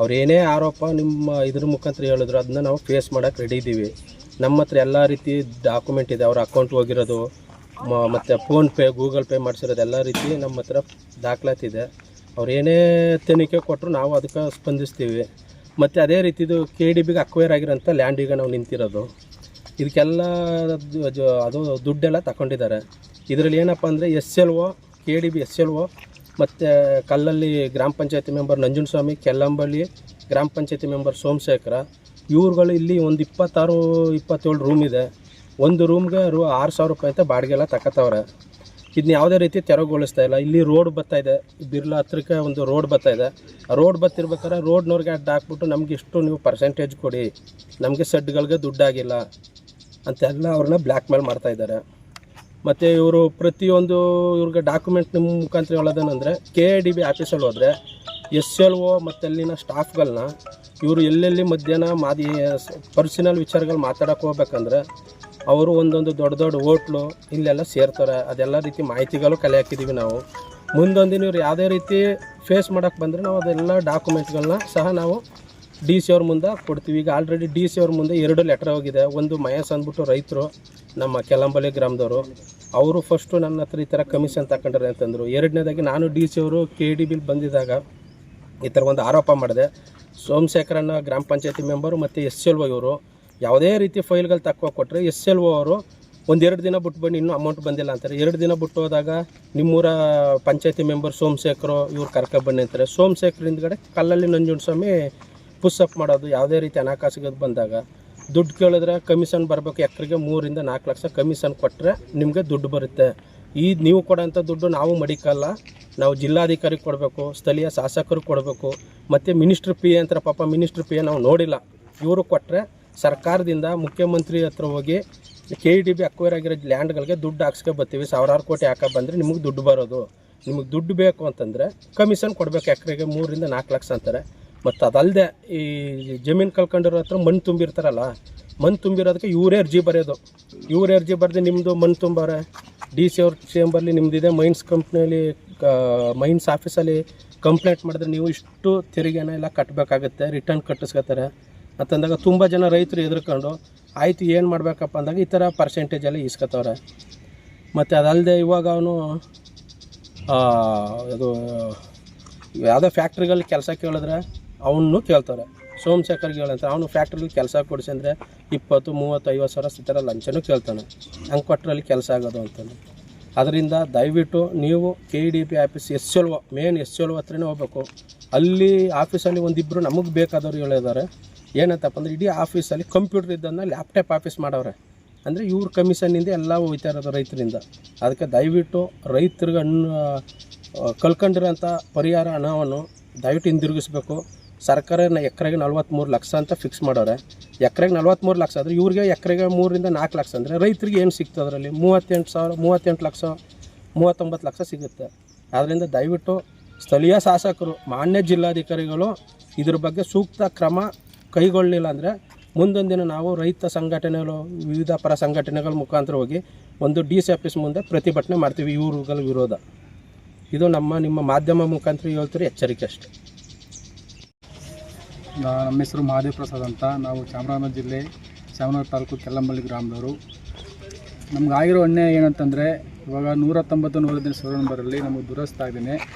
S5: ಅವ್ರು ಏನೇ ಆರೋಪ ನಿಮ್ಮ ಇದ್ರ ಮುಖಾಂತರ ಹೇಳಿದ್ರು ಅದನ್ನ ನಾವು ಫೇಸ್ ಮಾಡೋಕ್ಕೆ ರೆಡಿ ಇದ್ದೀವಿ ನಮ್ಮ ಹತ್ರ ಎಲ್ಲ ರೀತಿ ಡಾಕ್ಯುಮೆಂಟ್ ಇದೆ. ಅವ್ರ ಅಕೌಂಟ್ ಹೋಗಿರೋದು ಮತ್ತು ಫೋನ್ಪೇ ಗೂಗಲ್ ಪೇ ಮಾಡಿಸಿರೋದು, ಎಲ್ಲ ರೀತಿ ನಮ್ಮ ಹತ್ರ ದಾಖಲಾತಿದೆ ಅವ್ರು ಏನೇ ತನಿಖೆ ಕೊಟ್ಟರು ನಾವು ಅದಕ್ಕೆ ಸ್ಪಂದಿಸ್ತೀವಿ. ಮತ್ತು ಅದೇ ರೀತಿದು ಕೆ ಡಿ ಬಿಗೆ ಅಕ್ವೈರ್ ಆಗಿರೋಂಥ ಈಗ ನಾವು ನಿಂತಿರೋದು. ಇದಕ್ಕೆಲ್ಲ ಅದು ದುಡ್ಡೆಲ್ಲ ತಗೊಂಡಿದ್ದಾರೆ ಇದರಲ್ಲಿ ಏನಪ್ಪ ಅಂದರೆ S L O K D B S L O ಮತ್ತು ಕಲ್ಲಲ್ಲಿ ಗ್ರಾಮ ಪಂಚಾಯತಿ ಮೆಂಬರ್ ನಂಜುನಸ್ವಾಮಿ ಕೆಲ್ಲಂಬಳ್ಳಿ ಗ್ರಾಮ ಪಂಚಾಯತಿ ಮೆಂಬರ್ ಸೋಮಶೇಖರ, ಇವ್ರುಗಳು ಇಲ್ಲಿ ಒಂದು ಇಪ್ಪತ್ತಾರು, ಇಪ್ಪತ್ತೇಳು ರೂಮ್ ಇದೆ. ಒಂದು ರೂಮ್ಗೆ ರೂ ಆರು ಸಾವಿರ ರೂಪಾಯಿ ಅಂತ ಬಾಡಿಗೆ ಎಲ್ಲ ತಗೋತವ್ರೆ ಇದನ್ನ ಯಾವುದೇ ರೀತಿ ತೆರವುಗೊಳಿಸ್ತಾ ಇಲ್ಲ. ಇಲ್ಲಿ ರೋಡ್ ಬರ್ತಾ ಇದೆ. ಬಿರ್ಲಾ ಹತ್ರಕ್ಕೆ ಒಂದು ರೋಡ್ ಬರ್ತಾ ಇದೆ. ರೋಡ್ ಬತ್ತಿರ್ಬೇಕಾದ್ರೆ ರೋಡ್ನವ್ರಿಗೆ ಅಡ್ಡ ಹಾಕ್ಬಿಟ್ಟು ನಮ್ಗೆ ಇಷ್ಟು ನೀವು ಪರ್ಸೆಂಟೇಜ್ ಕೊಡಿ. ನಮಗೆ ಸೆಡ್ಗಳಿಗೆ ದುಡ್ಡಾಗಿಲ್ಲ ಅಂತೆಲ್ಲ ಅವ್ರನ್ನ ಬ್ಲ್ಯಾಕ್ ಮೇಲ್ ಮಾಡ್ತಾ ಇದ್ದಾರೆ. ಮತ್ತು ಇವರು ಪ್ರತಿಯೊಂದು ಇವ್ರಿಗೆ ಡಾಕ್ಯುಮೆಂಟ್ ನಿಮ್ಮ ಮುಖಾಂತರ ಹೇಳೋದೇನೆಂದರೆ ಕೆ ಎ ಡಿ ಬಿ ಆಫೀಸಲ್ಲಿ ಹೋದರೆ ಎಸ್ ಎಲ್ ಒ ಮತ್ತು ಅಲ್ಲಿನ ಸ್ಟಾಫ್ಗಳನ್ನ ಇವರು ಎಲ್ಲೆಲ್ಲಿ ಮಧ್ಯಾಹ್ನ ಮಾದಿ ಪರ್ಸನಲ್ ವಿಚಾರಗಳು ಮಾತಾಡೋಕೆ ಹೋಗ್ಬೇಕಂದ್ರೆ ಅವರು ಒಂದೊಂದು ದೊಡ್ಡ ದೊಡ್ಡ ಹೋಟ್ಲು ಇಲ್ಲೆಲ್ಲ ಸೇರ್ತಾರೆ. ಅದೆಲ್ಲ ರೀತಿ ಮಾಹಿತಿಗಳು ಕಲೆ ಹಾಕಿದ್ದೀವಿ ನಾವು. ಮುಂದೊಂದಿನ ಇವ್ರು ಯಾವುದೇ ರೀತಿ ಫೇಸ್ ಮಾಡೋಕ್ಕೆ ಬಂದರೆ ನಾವು ಅದೆಲ್ಲ ಡಾಕ್ಯುಮೆಂಟ್ಗಳನ್ನ ಸಹ ನಾವು ಡಿ ಸಿ ಅವ್ರ ಮುಂದೆ ಕೊಡ್ತೀವಿ. ಈಗ ಆಲ್ರೆಡಿ ಡಿ ಸಿ ಅವ್ರ ಮುಂದೆ ಎರಡು ಲೆಟ್ರ್ ಹೋಗಿದೆ. ಒಂದು ಮಯಸ್ ಅಂದ್ಬಿಟ್ಟು ರೈತರು, ನಮ್ಮ ಕೆಲಂಬಲಿ ಗ್ರಾಮದವರು. ಅವರು ಫಸ್ಟು ನನ್ನ ಹತ್ರ ಈ ಥರ ಕಮಿಷನ್ ತಗೊಂಡ್ರೆ ಅಂತಂದರು. ಎರಡನೇದಾಗಿ ನಾನು ಡಿ ಸಿ ಅವರು ಕೆ ಡಿ ಬಿಲ್ ಬಂದಿದ್ದಾಗ ಈ ಥರ ಒಂದು ಆರೋಪ ಮಾಡಿದೆ. ಸೋಮಶೇಖರಣ್ಣ ಗ್ರಾಮ ಪಂಚಾಯತಿ ಮೆಂಬರು ಮತ್ತು ಎಸ್ ಎಲ್ ಒ ಇವರು. ಯಾವುದೇ ರೀತಿ ಫೈಲ್ಗಳು ತಕ್ಕೋ ಕೊಟ್ಟರೆ ಎಸ್ ಎಲ್ ಓ ಅವರು ಒಂದೆರಡು ದಿನ ಬಿಟ್ಟು ಬನ್ನಿ ಇನ್ನೂ ಅಮೌಂಟ್ ಬಂದಿಲ್ಲ ಅಂತಾರೆ. ಎರಡು ದಿನ ಬಿಟ್ಟು ಹೋದಾಗ ನಿಮ್ಮೂರ ಪಂಚಾಯತಿ ಮೆಂಬರ್ ಸೋಮಶೇಖರು ಇವ್ರು ಕರ್ಕೊಬನ್ನಿ ಅಂತಾರೆ. ಸೋಮಶೇಖರ್ ಹಿಂದ್ಗಡೆ ಕಲ್ಲಲ್ಲಿ ನಂಜುಂಡಸ್ವಾಮಿ ಪುಸ್ಅಪ್ ಮಾಡೋದು, ಯಾವುದೇ ರೀತಿ ಹಣಕಾಸಿಗೆ ಬಂದಾಗ. ದುಡ್ಡು ಕೇಳಿದ್ರೆ ಕಮಿಷನ್ ಬರಬೇಕು, ಎಕರೆಗೆ ಮೂರಿಂದ ನಾಲ್ಕು ಲಕ್ಷ ಕಮಿಷನ್ ಕೊಟ್ಟರೆ ನಿಮಗೆ ದುಡ್ಡು ಬರುತ್ತೆ. ಈ ನೀವು ಕೊಡೋಂಥ ದುಡ್ಡು ನಾವು ಮಡಿಕಲ್ಲ. ನಾವು ಜಿಲ್ಲಾಧಿಕಾರಿಗೆ ಕೊಡಬೇಕು, ಸ್ಥಳೀಯ ಶಾಸಕರು ಕೊಡಬೇಕು. ಮತ್ತು ಮಿನಿಸ್ಟ್ರ್ ಪಿ ಎ ಅಂತಾರೆ ಪಾಪ ಮಿನಿಸ್ಟ್ರ್ ಪಿ ಎ ನಾವು ನೋಡಿಲ್ಲ. ಇವರು ಕೊಟ್ಟರೆ ಸರ್ಕಾರದಿಂದ ಮುಖ್ಯಮಂತ್ರಿ ಹತ್ರ ಹೋಗಿ K E D B acquire ಆಗಿರೋ ಲ್ಯಾಂಡ್ಗಳಿಗೆ ದುಡ್ಡು ಹಾಕ್ಸ್ಕೊ ಬರ್ತೀವಿ. ಸಾವಿರಾರು ಕೋಟಿ ಹಾಕ ಬಂದರೆ ನಿಮಗೆ ದುಡ್ಡು ಬರೋದು. ನಿಮಗೆ ದುಡ್ಡು ಬೇಕು ಅಂತಂದರೆ ಕಮಿಷನ್ ಕೊಡಬೇಕು ಎಕರೆಗೆ ಮೂರರಿಂದ ನಾಲ್ಕು ಲಕ್ಷ ಅಂತಾರೆ. ಮತ್ತು ಅದಲ್ಲದೆ ಈ ಜಮೀನು ಕಳ್ಕೊಂಡಿರೋ ಹತ್ರ ಮಣ್ಣು ತುಂಬಿರ್ತಾರಲ್ಲ ಮಣ್ಣು ತುಂಬಿರೋದಕ್ಕೆ ಇವರೇ ಅರ್ಜಿ ಬರೆಯೋದು. ಇವರೇ ಅರ್ಜಿ ಬರೆದು ನಿಮ್ಮದು ಮಣ್ಣು ತುಂಬಾರೆ ಡಿ ಸಿ ಅವ್ರ ಚೇಂಬರ್ಲಿ ನಿಮ್ಮದಿದೆ ಮೈನ್ಸ್ ಕಂಪ್ನಿಯಲ್ಲಿ ಮೈನ್ಸ್ ಆಫೀಸಲ್ಲಿ ಕಂಪ್ಲೇಂಟ್ ಮಾಡಿದ್ರೆ ನೀವು ಇಷ್ಟು ತೆರಿಗೆನ ಎಲ್ಲ ಕಟ್ಟಬೇಕಾಗುತ್ತೆ ರಿಟರ್ನ್ ಕಟ್ಟಿಸ್ಕೊತಾರೆ. ಅಂತಂದಾಗ ತುಂಬ ಜನ ರೈತರು ಎದುರ್ಕೊಂಡು ಆಯಿತು, ಏನು ಮಾಡಬೇಕಪ್ಪ? ಅಂದಾಗ ಈ ಥರ ಪರ್ಸೆಂಟೇಜೆಲ್ಲ ಇಸ್ಕೊತವ್ರೆ ಮತ್ತು ಅದಲ್ಲದೆ ಇವಾಗ ಅವನು ಇದು ಯಾವುದೋ ಫ್ಯಾಕ್ಟ್ರಿಗಳಲ್ಲಿ ಕೆಲಸ ಕೇಳಿದ್ರೆ ಅವನು ಕೇಳ್ತಾರೆ. ಸೋಮಶೇಖರ್ ಹೇಳಂತ, ಅವನು ಫ್ಯಾಕ್ಟ್ರಿಲಿ ಕೆಲಸ ಕೊಡಿಸಿ ಅಂದರೆ ಇಪ್ಪತ್ತು, ಮೂವತ್ತು, ಐವತ್ತು ಸಾವಿರ ಈ ಥರ ಲಂಚನೂ ಕೇಳ್ತಾನೆ. ಹಂಗೆ ಕೊಟ್ಟರಲ್ಲಿ ಕೆಲಸ ಆಗೋದು ಅಂತಂದು ಅದರಿಂದ ದಯವಿಟ್ಟು ನೀವು K D P office S L O main S L O ಹತ್ರನೇ ಹೋಗ್ಬೇಕು. ಅಲ್ಲಿ ಆಫೀಸಲ್ಲಿ ಒಂದಿಬ್ಬರು ನಮಗೆ ಬೇಕಾದವ್ರು ಹೇಳಿದ್ದಾರೆ ಏನಂತಪ್ಪ ಅಂದರೆ ಇಡೀ ಆಫೀಸಲ್ಲಿ ಕಂಪ್ಯೂಟರ್ ಇದ್ದನ್ನ ಲ್ಯಾಪ್ಟಾಪ್ ಆಫೀಸ್ ಮಾಡವ್ರೆ. ಅಂದರೆ ಇವ್ರ ಕಮಿಷನ್ನಿಂದ ಎಲ್ಲ ಹೋಯ್ತಾ ಇರೋದು ರೈತರಿಂದ. ಅದಕ್ಕೆ ದಯವಿಟ್ಟು ರೈತರಿಗೆ ಅನ್ನ ಕಳ್ಕೊಂಡಿರೋಂಥ ಪರಿಹಾರ ಹಣವನ್ನು ದಯವಿಟ್ಟು ಹಿಂದಿರುಗಿಸ್ಬೇಕು. ಸರ್ಕಾರ ಎಕರೆಗೆ ನಲ್ವತ್ತ್ಮೂರು ಲಕ್ಷ ಅಂತ ಫಿಕ್ಸ್ ಮಾಡೋರೆ ಎಕರೆಗೆ ನಲ್ವತ್ತ್ಮೂರು ಲಕ್ಷ ಆದರೆ ಇವ್ರಿಗೆ ಎಕರೆಗೆ ಮೂರರಿಂದ ನಾಲ್ಕು ಲಕ್ಷ. ಅಂದರೆ ರೈತರಿಗೆ ಏನು ಸಿಗ್ತದೆ ಅದರಲ್ಲಿ? ಮೂವತ್ತೆಂಟು ಸಾವಿರ, ಮೂವತ್ತೆಂಟು ಲಕ್ಷ, ಮೂವತ್ತೊಂಬತ್ತು ಲಕ್ಷ ಸಿಗುತ್ತೆ. ಆದ್ದರಿಂದ ದಯವಿಟ್ಟು ಸ್ಥಳೀಯ ಶಾಸಕರು, ಮಾನ್ಯ ಜಿಲ್ಲಾಧಿಕಾರಿಗಳು ಇದ್ರ ಬಗ್ಗೆ ಸೂಕ್ತ ಕ್ರಮ ಕೈಗೊಳ್ಳಲಿಲ್ಲ ಅಂದರೆ ಮುಂದೊಂದು ದಿನ ನಾವು ರೈತ ಸಂಘಟನೆಗಳು, ವಿವಿಧ ಪರ ಸಂಘಟನೆಗಳ ಮುಖಾಂತರ ಹೋಗಿ ಒಂದು ಡಿ ಸಿ ಆಫೀಸ್ ಮುಂದೆ ಪ್ರತಿಭಟನೆ ಮಾಡ್ತೀವಿ. ಇವ್ರುಗಳ ವಿರೋಧ. ಇದು ನಮ್ಮ, ನಿಮ್ಮ ಮಾಧ್ಯಮ ಮುಖಾಂತರ ಹೇಳ್ತೀರಿ ಎಚ್ಚರಿಕೆ ಅಷ್ಟೆ.
S6: ನಮ್ಮ ಹೆಸರು ಮಹಾದೇವ್ ಪ್ರಸಾದ್ ಅಂತ. ನಾವು ಚಾಮರಾಜನಗರ ಜಿಲ್ಲೆ, ಚಾಮರಾಜನಗರ ತಾಲೂಕು ಕೆಲ್ಲಂಬಳ್ಳಿ ಗ್ರಾಮದವರು. ನಮ್ಗೆ ಆಗಿರೋ ಅನ್ಯಾಯ ಏನಂತಂದರೆ, ಇವಾಗ ನೂರ ತೊಂಬತ್ತು ನೂರ ಹದಿನೈದು ಸಾವಿರ ನಂಬರಲ್ಲಿ ನಮಗೆ ದುರಸ್ತ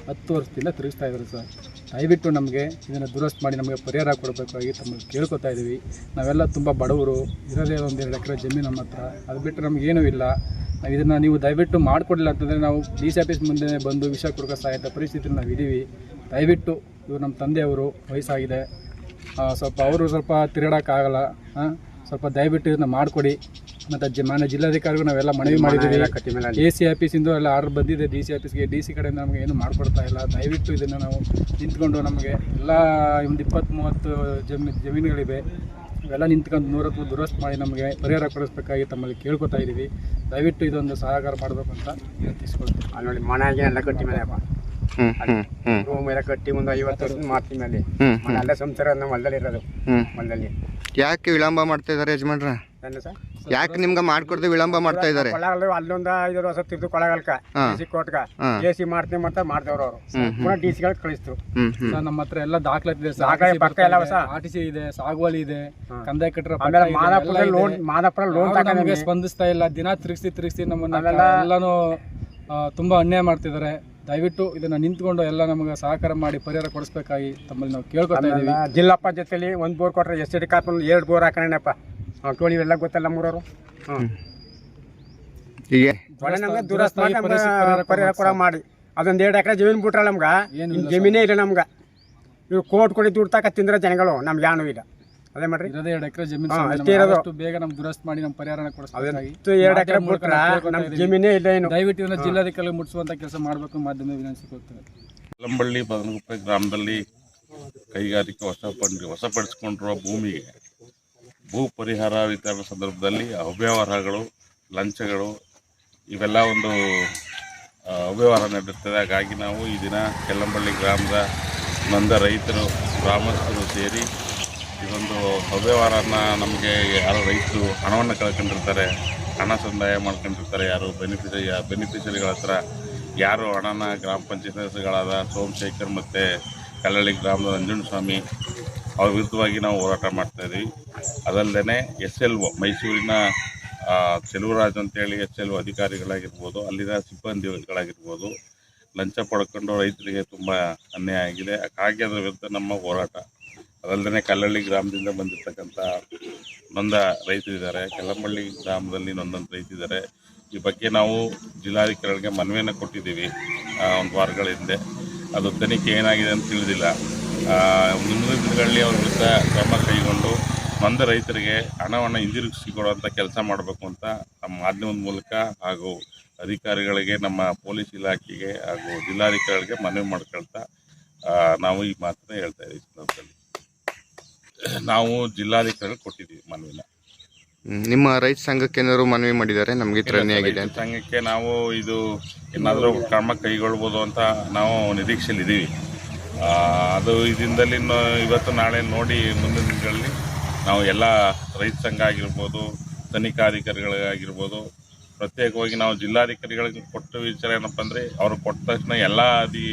S6: ಹತ್ತು ವರ್ಷದಿಂದ ತಿರುಗಿಸ್ತಾ ಇದ್ದಾರೆ ಸರ್. ದಯವಿಟ್ಟು ನಮಗೆ ಇದನ್ನು ದುರಸ್ತಿ ಮಾಡಿ ನಮಗೆ ಪರಿಹಾರ ಕೊಡಬೇಕಾಗಿ ತಮ್ಮಲ್ಲಿ ಕೇಳ್ಕೊತಾ ಇದ್ದೀವಿ ನಾವೆಲ್ಲ ತುಂಬ ಬಡವರು, ಇರೋದೇ ಒಂದು ಎರಡು ಎಕರೆ ಜಮೀನು ನಮ್ಮ ಹತ್ರ. ಅದು ಬಿಟ್ಟರೆ ನಮಗೇನೂ ಇಲ್ಲ. ನಾವು ಇದನ್ನು ನೀವು ದಯವಿಟ್ಟು ಮಾಡಿಕೊಡಲಿಲ್ಲ ಅಂತಂದರೆ ನಾವು ಡಿ ಸಿ ಆಫೀಸ್ ಮುಂದೆ ಬಂದು ವಿಷ ಕೊಡೋಕೆ ಸಾಯಂತ ಪರಿಸ್ಥಿತಿಯಲ್ಲಿ ನಾವು ಇದ್ದೀವಿ ದಯವಿಟ್ಟು ಇವರು ನಮ್ಮ ತಂದೆಯವರು ವಯಸ್ಸಾಗಿದೆ. ಸ್ವಲ್ಪ ಅವರು ಸ್ವಲ್ಪ ತಿರುಗಾಡೋಕ್ಕಾಗಲ್ಲ ಹಾಂ ಸ್ವಲ್ಪ ದಯವಿಟ್ಟು ಇದನ್ನ ಮಾಡಿಕೊಡಿ. ಮತ್ತು ಜ ಮಾನ್ಯ ಜಿಲ್ಲಾಧಿಕಾರಿಗೂ ನಾವೆಲ್ಲ ಮನವಿ ಮಾಡಿದ್ದೀವಿ. ಎ ಸಿ ಆಫೀಸಿಂದ ಎಲ್ಲ ಆರ್ಡರ್ ಬಂದಿದೆ. ಡಿ ಸಿ ಆಫೀಸ್ಗೆ ಡಿ ಸಿ ಕಡೆಯಿಂದ ನಮಗೆ ಏನು ಮಾಡಿಕೊಡ್ತಾ ಇಲ್ಲ. ದಯವಿಟ್ಟು ಇದನ್ನು ನಾವು ನಿಂತ್ಕೊಂಡು ನಮಗೆ ಎಲ್ಲ ಒಂದು ಇಪ್ಪತ್ತು ಮೂವತ್ತು ಜಮೀನು ಜಮೀನುಗಳಿವೆ. ಇವೆಲ್ಲ ನಿಂತ್ಕೊಂಡು ನೂರಕ್ಕೂ ದುರಸ್ತು ಮಾಡಿ ನಮಗೆ ಪರಿಹಾರ ಕೊಡಿಸ್ಬೇಕಾಗಿ ತಮ್ಮಲ್ಲಿ ಕೇಳ್ಕೊತಾ ಇದ್ದೀವಿ ದಯವಿಟ್ಟು ಇದೊಂದು ಸಹಕಾರ ಮಾಡಬೇಕು ಅಂತ ವಿನಂತಿಸ್ಕೊಳ್ತೀವಿ
S7: ಅಲ್ಲಿ ಮನೆಗೆ ಎಲ್ಲ ಕಟ್ಟಿ ಮೇಲೆ ರೂಮ್ ಎಲ್ಲ ಕಟ್ಟಿ ಒಂದು ಐವತ್ತು ವರ್ಷ ಮಾಡ್ತೀವಿ ಮೇಲೆ ಅಲ್ಲೇ ಸಂಸಾರ ನಮ್ಮ ಹೊಲದಲ್ಲಿ ಇರೋದು. ಹೊಲದಲ್ಲಿ.
S4: ಯಾಕೆ ವಿಳಂಬ ಮಾಡ್ತಾ ಇದಾರೆ ಯಜಮಾನ್ರ? ಯಾಕೆ ನಿಮ್ಗೆ ಮಾಡ್ಕೊಡ್ದೆ ವಿಳಂಬ ಮಾಡ್ತಾ ಇದಾರೆ?
S7: ಅಲ್ಲೊಂದ ಅಲ್ಲೊಂದು ಐದು ವರ್ಷ ತಿರ್ದು ಕೊಳಗಲ್ಕ ಸಿ
S4: ಹಾ.
S7: ಎ ಸಿ ಮಾಡ್ತೀನಿ ಅಂತ ಮಾಡ್ದವ್ರು ಅವರು. ಪುನಃ ಡಿ ಸಿಗಳು ಕಳಿಸ್ತು.
S6: ನಮ್ಮ ಹತ್ರ ಎಲ್ಲ ದಾಖಲಾತಿ ಇದೆ.
S7: ದಾಖಲೆ ಪಕ್ಕ ಎಲ್ಲ ಹೊಸ.
S6: ಆರ್ ಟಿ ಸಿ ಇದೆ ಸಾಗುವಳಿ ಇದೆ ಕಂದಾಯ ಕಟ್ಟರ
S7: ಮಾದಪ್ಪ ಮಾದಾಪುರ ಲೋನ್ ಮಾದಾಪುರ ಲೋನ್ ತಗೊಂಡು
S6: ಸ್ಪಂದಿಸ್ತಾ ಇಲ್ಲ. ದಿನ ತಿರುಗಿಸಿ ತಿರುಗಿಸಿ ನಮ್ಮನ್ನ
S7: ಅವೆಲ್ಲ-
S6: ಎಲ್ಲಾನು ತುಂಬಾ ಅನ್ಯಾಯ ಮಾಡ್ತಿದ್ದಾರೆ ದಯವಿಟ್ಟು ಇದನ್ನ ನಿಂತ್ಕೊಂಡು ಎಲ್ಲ ನಮಗೆ ಸಹಕಾರ ಮಾಡಿ ಪರಿಹಾರ ಕೊಡಿಸ್ಬೇಕಾಗಿ ತಮ್ಮಲ್ಲಿ ನಾವು ಕೇಳ್ಕೊತಾ
S7: ಇದ್ದೀವಿ. ಜಿಲ್ಲಾ ಪಂಚಾಯತಿಯಲ್ಲಿ ಒಂದು ಬೋರ್ ಕೊಟ್ಟರೆ ಎಸ್ ಡಿ ಕಾಪು ಎರಡು ಬೋರ್ ಹಾಕೋಣಪ್ಪ ಕೇಳಿ ಎಲ್ಲ ಗೊತ್ತಲ್ಲ ಮೂರವರು ಹ್ಞೂ ಪರಿಹಾರ ಕೊಡ ಮಾಡಿ. ಅದೊಂದು ಎರಡು ಎಕರೆ ಜಮೀನು ಬಿಟ್ರಲ್ಲ ನಮ್ಗೆ? ಜಮೀನೇ ಇಲ್ಲ ನಮ್ಗೆ. ಇವು ಕೋಟ್ ಕೊಡಿ ದುಡ್ಡು ತಕ ತಿಂದ್ರೆ ಜನಗಳು ನಮ್ಗೆ ಯಾನು ಇಲ್ಲ. ಅದೇ ಮಾಡ್ರಿ.
S6: ಇರೋದೇ ಎರಡು ಎಕರೆ ಜಮೀನು
S7: ಹಾ, ಅಷ್ಟೇ ಇರೋದು.
S6: ಆದಷ್ಟು ಬೇಗ ನಮ್ಗೆ ದುರಸ್ತ್ ಮಾಡಿ ನಮ್ಮ ಪರಿಹಾರನ ಕೊಡಿಸ್ಬೇಕಾಗಿ
S7: ಅದಂತೂ ಎರಡು ಎಕರೆ ಬಿಟ್ರೆ ನಮ್ಮ ಜಮೀನೇ ಇಲ್ಲ ಏನು.
S6: ದಯವಿಟ್ಟು ಇದನ್ನ ಜಿಲ್ಲಾಧಿಕಾರಿ ಮುಟ್ಟಿಸುವಂತ ಕೆಲಸ ಮಾಡಬೇಕು ಮಾಧ್ಯಮ ವಿನಂತಿಸಿಕೊಳ್ತೇವೆ
S8: ಕಲ್ಲಂಬಳ್ಳಿ ಬದನಗುಪ್ಪೆ ಗ್ರಾಮದಲ್ಲಿ ಕೈಗಾರಿಕೆ ವಶಪಡಿ ವಶಪಡಿಸಿಕೊಂಡಿರುವ ಭೂಮಿಗೆ ಭೂ ಪರಿಹಾರ ವಿತರಣೆ ಸಂದರ್ಭದಲ್ಲಿ ಅವ್ಯವಹಾರಗಳು ಲಂಚಗಳು ಇವೆಲ್ಲ ಒಂದು ಆ, ಅವ್ಯವಹಾರ ನಡೆಯುತ್ತದೆ. ಹಾಗಾಗಿ ನಾವು ಈ ದಿನ ಕೆಲ್ಲಂಬಳ್ಳಿ ಗ್ರಾಮದ ನೊಂದ ರೈತರು ಗ್ರಾಮಸ್ಥರು ಸೇರಿ ಇದೊಂದು ಅವ್ಯವಹಾರನ ನಮಗೆ ಯಾರು ರೈತರು ಹಣವನ್ನು ಕಳ್ಕೊಂಡಿರ್ತಾರೆ, ಹಣ ಸಂದಾಯ ಮಾಡ್ಕೊಂಡಿರ್ತಾರೆ, ಯಾರು ಬೆನಿಫಿಷರಿ ಬೆನಿಫಿಷರಿಗಳ ಹತ್ರ ಯಾರು ಹಣನ ಗ್ರಾಮ ಪಂಚಾಯತ್ಗಳಾದ ಸೋಮಶೇಖರ್ ಮತ್ತು ಕಲ್ಲಳ್ಳಿ ಗ್ರಾಮದ ನಂಜುಂಡಸ್ವಾಮಿ, ಅವ್ರ ವಿರುದ್ಧವಾಗಿ ನಾವು ಹೋರಾಟ ಮಾಡ್ತಾಯಿದ್ವಿ ಅದಲ್ಲದೆ ಎಸ್ ಎಲ್ ಒ, ಮೈಸೂರಿನ ಚೆಲುವರಾಜ್ ಅಂತೇಳಿ ಎಸ್ ಎಲ್ ಒ ಅಧಿಕಾರಿಗಳಾಗಿರ್ಬೋದು, ಅಲ್ಲಿನ ಸಿಬ್ಬಂದಿಗಳಾಗಿರ್ಬೋದು, ಲಂಚ ಪಡ್ಕೊಂಡು ರೈತರಿಗೆ ತುಂಬ ಅನ್ಯಾಯ ಆಗಿದೆ. ಹಾಗೆ ವಿರುದ್ಧ ನಮ್ಮ ಹೋರಾಟ ಅದಲ್ಲದೆ ಕಲ್ಲಳ್ಳಿ ಗ್ರಾಮದಿಂದ ಬಂದಿರತಕ್ಕಂಥ ನೊಂದ ರೈತರಿದ್ದಾರೆ ಕಲ್ಲಂಬಳ್ಳಿ ಗ್ರಾಮದಲ್ಲಿ ನೊಂದಂತ ರೈತರಿದ್ದಾರೆ ಈ ಬಗ್ಗೆ ನಾವು ಜಿಲ್ಲಾಧಿಕಾರಿಗಳಿಗೆ ಮನವಿಯನ್ನು ಕೊಟ್ಟಿದ್ದೀವಿ. ಒಂದು ವಾರಗಳ ಹಿಂದೆ. ಅದು ತನಿಖೆ ಏನಾಗಿದೆ ಅಂತ ತಿಳಿದಿಲ್ಲ. ಮುಂದಿನ ದಿನಗಳಲ್ಲಿ ಅವ್ರ ವಿರುದ್ಧ ಕ್ರಮ ಕೈಗೊಂಡು ನೊಂದ ರೈತರಿಗೆ ಹಣವನ್ನು ಹಿಂದಿರುಗಿಸಿ ಕೊಡುವಂಥ ಕೆಲಸ ಮಾಡಬೇಕು ಅಂತ ನಮ್ಮ ಮಾಧ್ಯಮದ ಮೂಲಕ ಹಾಗೂ ಅಧಿಕಾರಿಗಳಿಗೆ, ನಮ್ಮ ಪೊಲೀಸ್ ಇಲಾಖೆಗೆ ಹಾಗೂ ಜಿಲ್ಲಾಧಿಕಾರಿಗಳಿಗೆ ಮನವಿ ಮಾಡ್ಕೊಳ್ತಾ ನಾವು ಈ ಮಾತನ್ನ ಹೇಳ್ತಾ ಇದ್ದೀವಿ. ನಾವು ಜಿಲ್ಲಾಧಿಕಾರಿಗಳು ಕೊಟ್ಟಿದ್ದೀವಿ ಮನವಿನ.
S4: ನಿಮ್ಮ ರೈತ ಸಂಘಕ್ಕೆ ಏನಾದ್ರು ಮನವಿ ಮಾಡಿದ್ದಾರೆ ನಮಗೆ ಆಗಿದೆ ಅಂತ.
S8: ಸಂಘಕ್ಕೆ ನಾವು ಇದು ಏನಾದರೂ ಕ್ರಮ ಕೈಗೊಳ್ಬೋದು ಅಂತ ನಾವು ನಿರೀಕ್ಷೆಯಲ್ಲಿದ್ದೀವಿ ಅದು ಇದರಿಂದಲೇ ಇವತ್ತು ನಾಳೆ ನೋಡಿ ಮುಂದಿನ ದಿನಗಳಲ್ಲಿ ನಾವು ಎಲ್ಲ ರೈತ ಸಂಘ ಆಗಿರ್ಬೋದು ತನಿಖಾಧಿಕಾರಿಗಳಿಗಾಗಿರ್ಬೋದು ಪ್ರತ್ಯೇಕವಾಗಿ ನಾವು ಜಿಲ್ಲಾಧಿಕಾರಿಗಳಿಗೆ ಕೊಟ್ಟ ವಿಚಾರ ಏನಪ್ಪ ಅಂದರೆ ಅವ್ರು ಕೊಟ್ಟ ತಕ್ಷಣ ಎಲ್ಲ ಅದಿ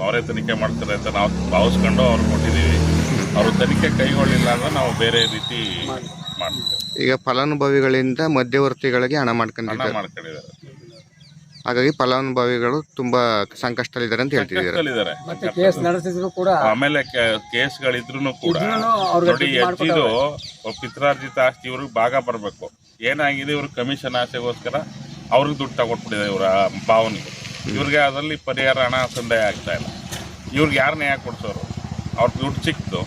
S8: ಅವರೇ ತನಿಖೆ ಮಾಡ್ತಾರೆ ಅಂತ ನಾವು ಭಾವಿಸ್ಕೊಂಡು ಅವ್ರು ಕೊಟ್ಟಿದ್ದೀವಿ. ಅವರು ತನಿಖೆ ಕೈಗೊಳ್ಳಿಲ್ಲ ಅಂದ್ರೆ ನಾವು ಬೇರೆ ರೀತಿ ಮಾಡ್ತೀವಿ.
S4: ಈಗ ಫಲಾನುಭವಿಗಳಿಂದ ಮಧ್ಯವರ್ತಿಗಳಿಗೆ ಹಣ
S8: ಹಣ
S4: ಮಾಡ್ಕೊಂಡಿದ್ದಾರೆ.
S8: ಮಾಡ್ಕೊಂಡಿದ್ದಾರೆ.
S4: ಹಾಗಾಗಿ ಫಲಾನುಭವಿಗಳು ತುಂಬಾ ಸಂಕಷ್ಟದಲ್ಲಿದ್ದಾರೆ ಅಂತ ಹೇಳ್ತಿದ್ದಾರೆ?
S7: ಮತ್ತೆ ಕೇಸ್ ನಡೆಸಿದ್ರು ಕೂಡ
S8: ಆಮೇಲೆ ಕೇಸ್ಗಳಿದ್ರು ಕೂಡ ನೋಡಿ ಅರ್ಜಿದು ಪಿತ್ರಾರ್ಜಿತ ಆಸ್ತಿ ಇವ್ರಿಗೆ ಭಾಗ ಬರಬೇಕು. ಏನಾಗಿದೆ ಇವ್ರ ಕಮಿಷನ್ ಆಸೆಗೋಸ್ಕರ ಅವ್ರಿಗೆ ದುಡ್ಡು ತಗೊಟ್ಬಿಟ್ಟಿದೆ ಇವರ ಭಾವನೆಗೆ ಇವ್ರಿಗೆ ಅದರಲ್ಲಿ ಪರಿಹಾರ ಹಣ ಸಂದಾಯ ಆಗ್ತಾ ಇಲ್ಲ. ಇವ್ರಿಗೆ ಯಾರು ನ್ಯಾಯ ಕೊಡ್ಸೋರು? ಅವ್ರ ದುಡ್ಡು ಸಿಕ್ತು.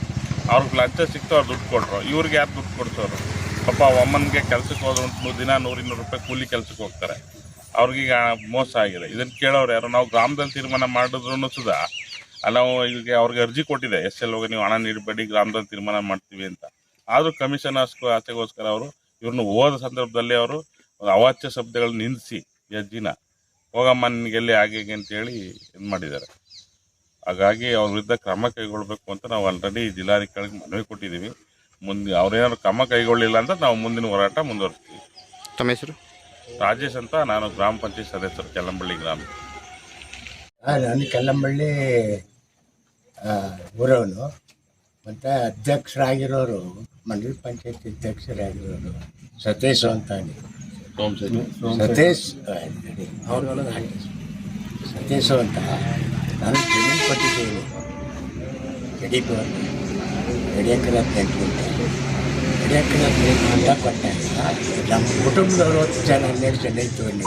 S8: ಅವ್ರಿಗೆ ಲಂಚ ಸಿಕ್ತು, ಅವ್ರು ದುಡ್ಡು ಕೊಟ್ಟರು ಇವ್ರಿಗೆ ಯಾರು ದುಡ್ಡು ಕೊಡ್ತಾರೆ ಪಾಪ ಒಮ್ಮನಿಗೆ ಕೆಲ್ಸಕ್ಕೆ ಒಂದು ದಿನ ನೂರು ಇನ್ನೂರು ರೂಪಾಯಿ ಕೂಲಿ ಕೆಲಸಕ್ಕೆ ಹೋಗ್ತಾರೆ. ಅವ್ರಿಗೀಗ ಮೋಸ ಆಗಿದೆ. ಇದನ್ನು ಕೇಳೋರು ಯಾರು, ನಾವು ಗ್ರಾಮದಲ್ಲಿ ತೀರ್ಮಾನ ಮಾಡಿದ್ರು ಅಲ್ಲಿ ನಾವು ಈಗ ಅವ್ರಿಗೆ ಅರ್ಜಿ ಕೊಟ್ಟಿದೆ. ಎಸ್ ಎಲ್ ಹೋಗಿ ನೀವು ಹಣ ನೀಡಬೇಡಿ, ಗ್ರಾಮದಲ್ಲಿ ತೀರ್ಮಾನ ಮಾಡ್ತೀವಿ ಅಂತ. ಆದರೂ ಕಮಿಷನ್ ಆಸೆಗೋಸ್ಕರ ಅವರು ಇವ್ರನ್ನ ಹೋದ ಸಂದರ್ಭದಲ್ಲಿ ಅವರು ಅವಾಚ್ಯ ಶಬ್ದಗಳನ್ನ ನಿಲ್ಲಿಸಿ ಜಡ್ಜಿನ ಹೋಗಮ್ಮ, ನಿನಗೆಲ್ಲಿ ಹೀಗೆ ಅಂತೇಳಿ ಇದು ಮಾಡಿದ್ದಾರೆ. ಹಾಗಾಗಿ ಅವ್ರ ವಿರುದ್ಧ ಕ್ರಮ ಕೈಗೊಳ್ಬೇಕು ಅಂತ ನಾವು ಆಲ್ರೆಡಿ ಜಿಲ್ಲಾಧಿಕಾರಿಗೆ ಮನವಿ ಕೊಟ್ಟಿದ್ದೀವಿ. ಮುಂದೆ ಅವ್ರೇನಾದ್ರು ಕ್ರಮ ಕೈಗೊಳ್ಳಿಲ್ಲ ಅಂದ್ರೆ ನಾವು ಮುಂದಿನ ಹೋರಾಟ ಮುಂದುವರಿಸ್ತೀವಿ.
S4: ತಮ್ಮ ಹೆಸರು?
S8: ರಾಜೇಶ್ ಅಂತ ನಾನು ಗ್ರಾಮ ಪಂಚಾಯತ್ ಸದಸ್ಯರು ಕೆಲ್ಲಂಬಳ್ಳಿ ಗ್ರಾಮ.
S9: ನಾನು ಕೆಲ್ಲಂಬಳ್ಳಿ ಊರವನು. ಮತ್ತು ಅಧ್ಯಕ್ಷರಾಗಿರೋರು ಮಂಡಲ ಪಂಚಾಯತ್ ಅಧ್ಯಕ್ಷರಾಗಿರೋರು ಸತೀಶ್ ಅಂತ ಸತೀಶ್ ಸತೀಶ್ ಅಂತ. ನಾನು ಜಮೀನು ಕೊಟ್ಟಿದ್ದೀನಿ. ಎಡಿಪಿ ಪ್ಲೇಟ್ ಕೊಟ್ಟೆ ಎಡೆಕರ ಪ್ಲೇಟ್ ಅಂತ ಕೊಟ್ಟೆ. ನಮ್ಮ ಕುಟುಂಬದವರು ಜನ ಹನ್ನೆರಡು ಜನ ಇತ್ತು ಅಲ್ಲಿ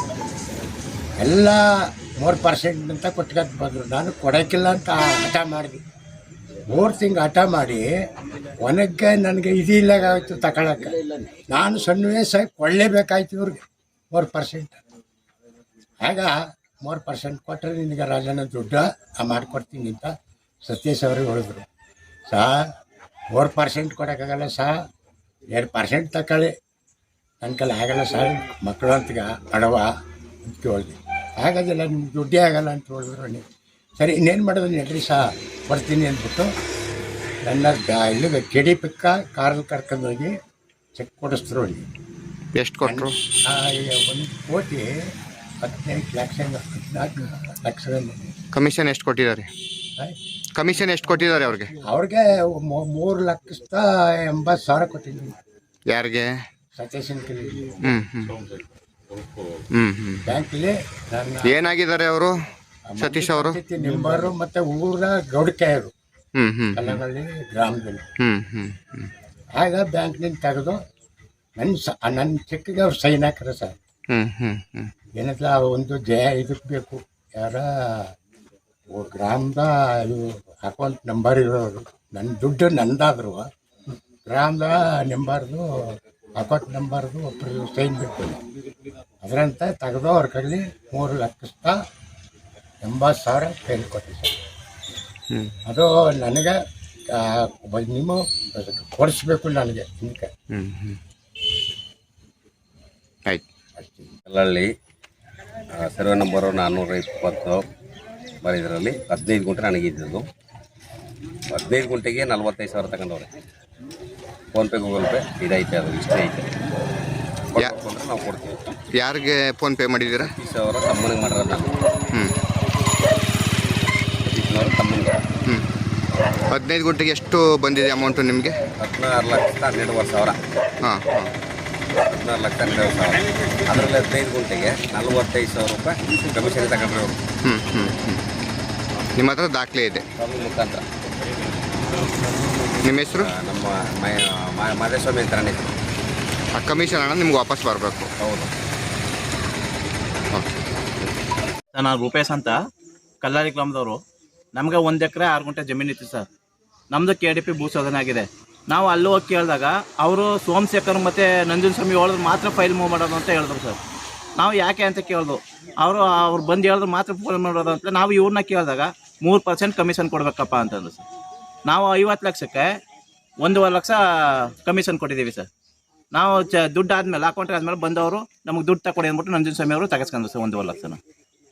S9: ಎಲ್ಲ ಮೂರು ಪರ್ಸೆಂಟ್ ಅಂತ ಕೊಟ್ಕೊಂಡು ಬಂದರು. ನಾನು ಕೊಡೋಕ್ಕಿಲ್ಲ ಅಂತ ಹಠ ಮಾಡಿದೆ ಮೂರು ತಿಂಗ್ ಹಠ ಮಾಡಿ ಒನಕ್ಕೆ ನನಗೆ ಇದಿಲ್ಲಾಗಾಯ್ತು ತಗೊಳಕ್ಕೆ. ನಾನು ಸಣ್ಣ ವಯಸ್ಸಾಗಿ ಕೊಡಲೇಬೇಕಾಯ್ತು ಇವ್ರಿಗೆ ಮೂರು ಪರ್ಸೆಂಟ್. ಆಗ ಮೂರು ಪರ್ಸೆಂಟ್ ಕೊಟ್ಟರೆ ನಿನಗೆ ರಾಜನ ದುಡ್ಡು ನಾ ಮಾಡಿಕೊಡ್ತೀನಿ ಅಂತ ಸತೀಶ್ ಅವರಿಗೆ ಹೇಳಿದ್ರು. ಸಾ ಮೂರು ಪರ್ಸೆಂಟ್ ಕೊಡೋಕ್ಕಾಗಲ್ಲ ಸಾ ಎರಡು ಪರ್ಸೆಂಟ್ ತಗೊಳ್ಳಿ ನನ್ನ ಕೈಲಿ ಆಗಲ್ಲ ಸರ್ ಮಕ್ಕಳು ಅಂತಗ ಅಡವ ಅಂತ ಕೇಳಿದೆ ಆಗೋದಿಲ್ಲ ನಿಮ್ಗೆ ದುಡ್ಡೇ ಆಗಲ್ಲ ಅಂತ ಹೇಳಿದ್ರು ನೀವು ಸರಿ ಇನ್ನೇನು ಮಾಡೋದು ನಡ್ರಿ ಸಾ ಬರ್ತೀನಿ ಅಂದ್ಬಿಟ್ಟು ನನ್ನ ಇಲ್ಲಿ ಇಲ್ಲಿಗೆ ಕೆ ಡಿ ಪಿಕ್ಕ ಕಾರಲ್ಲಿ ಕರ್ಕೊಂಡೋಗಿ ಚೆಕ್ ಕೊಡಿಸ್ತ್ರು
S4: ಎಷ್ಟು ಕೊಟ್ಟರು
S9: ಒಂದು ಕೋಟಿ ಹದಿನೈದು ಲಕ್ಷ ಹದಿನಾಲ್ಕು ಲಕ್ಷ
S4: ಕಮಿಷನ್ ಎಷ್ಟು ಕೊಟ್ಟಿದ್ದಾರೆ? ಕಮಿಷನ್ ಎಷ್ಟು ಕೊಟ್ಟಿದ್ದಾರೆ ಅವ್ರಿಗೆ?
S9: ಅವ್ರಿಗೆ ಮೂರು ಲಕ್ಷದ ಎಂಬತ್ತು ಸಾವಿರ ಕೊಟ್ಟಿದ್ದೀನಿ.
S4: ಯಾರಿಗೆ?
S9: ಸತೀಶನ್ ಕಲಿ.
S4: ಹ್ಞೂ ಹ್ಞೂ ಹ್ಞೂ ಹ್ಞೂ
S9: ಬ್ಯಾಂಕಲ್ಲಿ
S4: ಏನಾಗಿದ್ದಾರೆ ಅವರು? ಸತೀಶ್ ಅವರು?
S9: ನಿಂಬರು ಮತ್ತೆ ಊರ ಗೌಡಿಕೆಯರು.
S4: ಹ್ಞೂ ಹ್ಞೂ
S9: ಕಲ್ಲಹಳ್ಳಿ ಗ್ರಾಮದಲ್ಲಿ.
S4: ಹ್ಞೂ ಹ್ಞೂ ಹ್ಞೂ
S9: ಆಗ ಬ್ಯಾಂಕ್ನಿಂದ ತೆಗೆದು ನನ್ನ ಸ ನನ್ನ ಚೆಕ್ಗೆ ಅವ್ರು ಸೈನ್ ಹಾಕ್ರೆ ಸರ್.
S4: ಹ್ಞೂ ಹ್ಞೂ ಹ್ಞೂ
S9: ಏನಂತ ಒಂದು ಜಯ ಇದಕ್ಕೆ ಬೇಕು. ಯಾರ? ಗ್ರಾಮದ ಇದು ಅಕೌಂಟ್ ನಂಬರ್ ಇರೋರು. ನನ್ನ ದುಡ್ಡು ನಂದಾದ್ರು. ಗ್ರಾಮದ ನಂಬರ್ದು ಅಕೌಂಟ್ ನಂಬರ್ದು ಒಬ್ಬರು ಸೈನ್ ಬೇಕು ಅದರಂತೆ ತೆಗೆದು ಅವ್ರ ಕೈಲಿ ಮೂರು ಲಕ್ಷದ ಎಂಬತ್ತು ಸಾವಿರ ಕೈಲಿ
S4: ಕೊಟ್ಟಿದ್ದೆ
S9: ಅದು ನನಗೆ ನೀವು ಕೊಡಿಸ್ಬೇಕು ನನಗೆ. ಹಿಂದಕ್ಕೆ
S4: ಹ್ಞೂ ಹ್ಞೂ ಆಯ್ತು
S3: ಕಲ್ಲಳ್ಳಿ ಸರ್ವೆ ನಂಬರು ನಾನ್ನೂರ ಇಪ್ಪತ್ತು ಇದರಲ್ಲಿ. ಹದಿನೈದು ಗುಂಟೆ ನನಗಿದ್ದು ಹದಿನೈದು ಗುಂಟೆಗೆ ನಲ್ವತ್ತೈದು ಸಾವಿರ ತಗೊಂಡವ್ರೆ. ಫೋನ್ಪೇ ಗೂಗಲ್ ಪೇ ಇದೈತೆ ಅದು ಇಷ್ಟೇ ಐತೆ. ನಾವು ಕೊಡ್ತೀವಿ.
S4: ಯಾರಿಗೆ ಫೋನ್ ಪೇ ಮಾಡಿದ್ದೀರಾ?
S3: ಸಾವಿರ ತಮ್ಮನಿಗೆ ಮಾಡಿರೋದು ನಾನು.
S4: ಹ್ಞೂ
S3: ತಮ್ಮನಿಗೆ.
S4: ಹ್ಞೂ ಹದಿನೈದು ಗುಂಟೆಗೆ ಎಷ್ಟು ಬಂದಿದೆ ಅಮೌಂಟು ನಿಮಗೆ?
S3: ಹದಿನಾರು ಲಕ್ಷ ಹನ್ನೆರಡುವರೆ ಸಾವಿರ.
S4: ಹಾಂ ಹಾಂ.
S3: ಹದಿನಾರು ಲಕ್ಷ ಹನ್ನೆರಡು ಸಾವಿರ ಅದರಲ್ಲಿ ಹದಿನೈದು ಗುಂಟೆಗೆ ನಲ್ವತ್ತೈದು ಸಾವಿರ ರೂಪಾಯಿ ಕಮಿಷನ್ ತಗೊಂಡ್ರೆ ಅವರು
S4: ಹ್ಞೂ ಹ್ಞೂ ಹ್ಞೂ ನಿಮ್ಮ ಹತ್ರ ದಾಖಲೆ ಇದೆ.
S3: ಮುಖಾಂತರ.
S4: ನಿಮ್ಮ ಹೆಸರು?
S3: ನಮ್ಮ ಮ- ಮಾದೇಸ್ವಾಮಿ ಅಂತಾನೆ
S4: ಆ ಕಮಿಷನ್ ಹಣ ನಿಮ್ಗೆ ವಾಪಸ್ ಬರಬೇಕು.
S3: ಹೌದು.
S10: ಸರ್ ನಾನು ರೂಪೇಶ್ ಅಂತ. ಕಲ್ಲಾರಿ ಗ್ರಾಮದವರು. ನಮಗೆ ಒಂದು ಎಕರೆ ಆರು ಗಂಟೆ ಜಮೀನು ಇತ್ತು ಸರ್. ನಮ್ಮದು ಕೆ ಡಿ ಪಿ ಭೂ ಶೋಧನೆ ಆಗಿದೆ. ನಾವು ಅಲ್ಲಿ ಹೋಗಿ ಕೇಳಿದಾಗ ಅವರು ಸೋಮಶೇಖರ್ ಮತ್ತು ನಂಜನ ಸ್ವಾಮಿ ಹೇಳಿದ್ರು ಮಾತ್ರ ಫೈಲ್ ಮೂವ್ ಮಾಡೋದು ಅಂತ ಹೇಳಿದ್ರು ಸರ್. ನಾವು ಯಾಕೆ ಅಂತ ಕೇಳ್ದು ಅವರು ಅವ್ರು ಬಂದು ಹೇಳಿದ್ರು ಮಾತ್ರ ಫೈಲ್ ಮಾಡೋದು ಅಂತ. ನಾವು ಇವ್ರನ್ನ ಕೇಳಿದಾಗ ಮೂರು ಪರ್ಸೆಂಟ್ ಕಮಿಷನ್ ಕೊಡಬೇಕಪ್ಪ ಅಂತಂದ್ರು ಸರ್. ನಾವು ಐವತ್ತು ಲಕ್ಷಕ್ಕೆ ಒಂದೂವರೆ ಲಕ್ಷ ಕಮಿಷನ್ ಕೊಟ್ಟಿದ್ದೀವಿ ಸರ್. ನಾವು ಚ ದುಡ್ಡು ಆದಮೇಲೆ ಅಕೌಂಟ್ ಆದಮೇಲೆ ಬಂದವರು ನಮಗೆ ದುಡ್ಡು ತಗೊಡಿ ಅಂದ್ಬಿಟ್ಟು ನಂಜನ ಸ್ವಾಮಿ ಅವರು ತಗಸ್ಕೊಂಡ್ರು ಸರ್ ಒಂದೂವರೆ ಲಕ್ಷ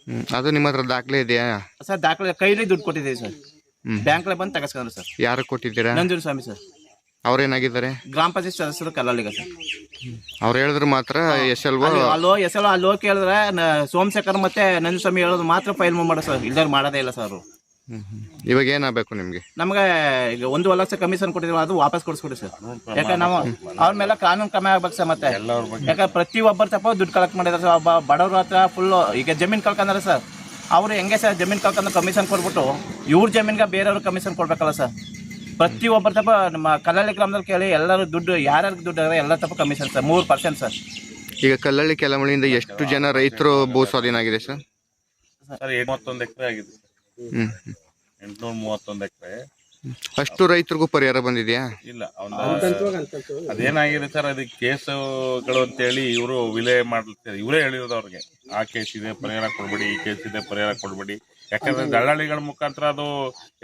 S4: ಹ್ಞೂ ಅದು ನಿಮ್ಮ ಹತ್ರ ದಾಖಲೆ ಇದೆಯಾ?
S10: ಸರ್ ದಾಖಲೆ ಕೈಲಿ ದುಡ್ಡು ಕೊಟ್ಟಿದ್ದೀವಿ ಸರ್. ಬ್ಯಾಂಕ್ಲೆ ಬಂದು ತಗಸ್ಕೊಂಡ್ರು ಸರ್.
S4: ಯಾರು ಕೊಟ್ಟಿದ್ದೀರಾ?
S10: Nanjanaswamy sir.
S4: ಅವ್ರೇನಾಗಿದ್ದಾರೆ?
S10: ಗ್ರಾಮ ಪಂಚಾಯತ್ ಸದಸ್ಯರು ಕಲ್ಲಲ್ಲಿಗ ಸರ್.
S4: ಅವ್ರು ಹೇಳಿದ್ರು ಮಾತ್ರ ಎಸ್ ಎಲ್
S10: ಅಲ್ಲಿ ಅಲ್ಲೋ ಎಸ್ ಎಲ್ ಅಲ್ಲೋ ಕೇಳಿದ್ರೆ ನ- ಸೋಮಶೇಖರ್ ಮತ್ತೆ ನಂಜು ಸ್ವಾಮಿ ಹೇಳೋದು ಮಾತ್ರ ಫೈಲ್ ಮಾಡೋ ಸರ್. ಇಲ್ಲ ಮಾಡೋದೇ ಇಲ್ಲ ಸರ್ ಅವರು.
S4: ಇವಾಗ ಏನಾಗಬೇಕು ನಿಮಗೆ?
S10: ನಮಗೆ ಈಗ ಒಂದು ಲಕ್ಷ ಕಮಿಷನ್ ಕೊಟ್ಟಿದ್ರು ಅದು ವಾಪಸ್ ಕೊಡಿಸ್ಕೊಡಿ ಸರ್. ಯಾಕಂದ್ರೆ ನಾವು ಅವ್ರ ಮೇಲೆ ಕಾನೂನು ಕ್ರಮ ಆಗ್ಬೇಕು ಸರ್ ಮತ್ತೆ. ಯಾಕಂದ್ರೆ ಪ್ರತಿ ಒಬ್ಬರ ತಪ್ಪ ದುಡ್ಡು ಕಲೆಕ್ಟ್ ಮಾಡಿದಾರೆ ಸರ್. ಒಬ್ಬ ಬಡವ್ರ ಹತ್ರ ಫುಲ್ ಈಗ ಜಮೀನು ಕಳ್ಕೊಂಡ್ರೆ ಸರ್ ಅವರು ಹೆಂಗೆ ಸರ್ ಜಮೀನು ಕಳ್ಕೊಂಡು ಕಮಿಷನ್ ಕೊಟ್ಬಿಟ್ಟು ಇವ್ರ ಜಮೀನ್ಗೆ ಬೇರೆಯವ್ರಿಗೆ ಕಮಿಷನ್ ಕೊಡ್ಬೇಕಲ್ಲ ಸರ್. ಪ್ರತಿ ಒಬ್ಬರ ತಪ್ಪ ನಮ್ಮ ಕಲ್ಲಳ್ಳಿ ಗ್ರಾಮದಲ್ಲಿ ಕೇಳಿ ಎಲ್ಲರೂ ದುಡ್ಡು ಯಾರ್ಯಾರು ದುಡ್ಡು ಆದರೆ ಎಲ್ಲ ತಪ್ಪ ಕಮಿಷನ್ ಸರ್ ಮೂರು ಪರ್ಸೆಂಟ್ ಸರ್.
S4: ಈಗ ಕಲ್ಲಳ್ಳಿ ಕೆಲಮಳಿಯಿಂದ ಎಷ್ಟು ಜನ ರೈತರು ಭೂ ಸ್ವಾಧೀನ ಆಗಿದೆ ಸರ್?
S8: ಸರ್ ಮೂವತ್ತೊಂದು ಎಕರೆ ಆಗಿದೆ
S4: ಹ್ಞೂ
S8: ಎಂಟುನೂರ ಮೂವತ್ತೊಂದು ಎಕರೆ.
S4: ಅಷ್ಟು ರೈತರಿಗೂ ಪರಿಹಾರ ಬಂದಿದೆಯಾ?
S8: ಇಲ್ಲ ಅದೇನಾಗಿದೆ ಸರ್ ಅದಕ್ಕೆ ಕೇಸುಗಳು ಅಂತೇಳಿ ಇವರು ವಿಲೇ ಮಾಡ್ತಾರೆ ಇವರೇ ಹೇಳಿರೋದು ಅವ್ರಿಗೆ. ಆ ಕೇಸ್ ಇದೆ ಪರಿಹಾರ ಕೊಡ್ಬೇಡಿ ಈ ಕೇಸ್ ಇದೆ ಪರಿಹಾರ ಕೊಡ್ಬೇಡಿ. ಯಾಕಂದ್ರೆ ದಲ್ಲಾಳಿಗಳ ಮುಖಾಂತರ ಅದು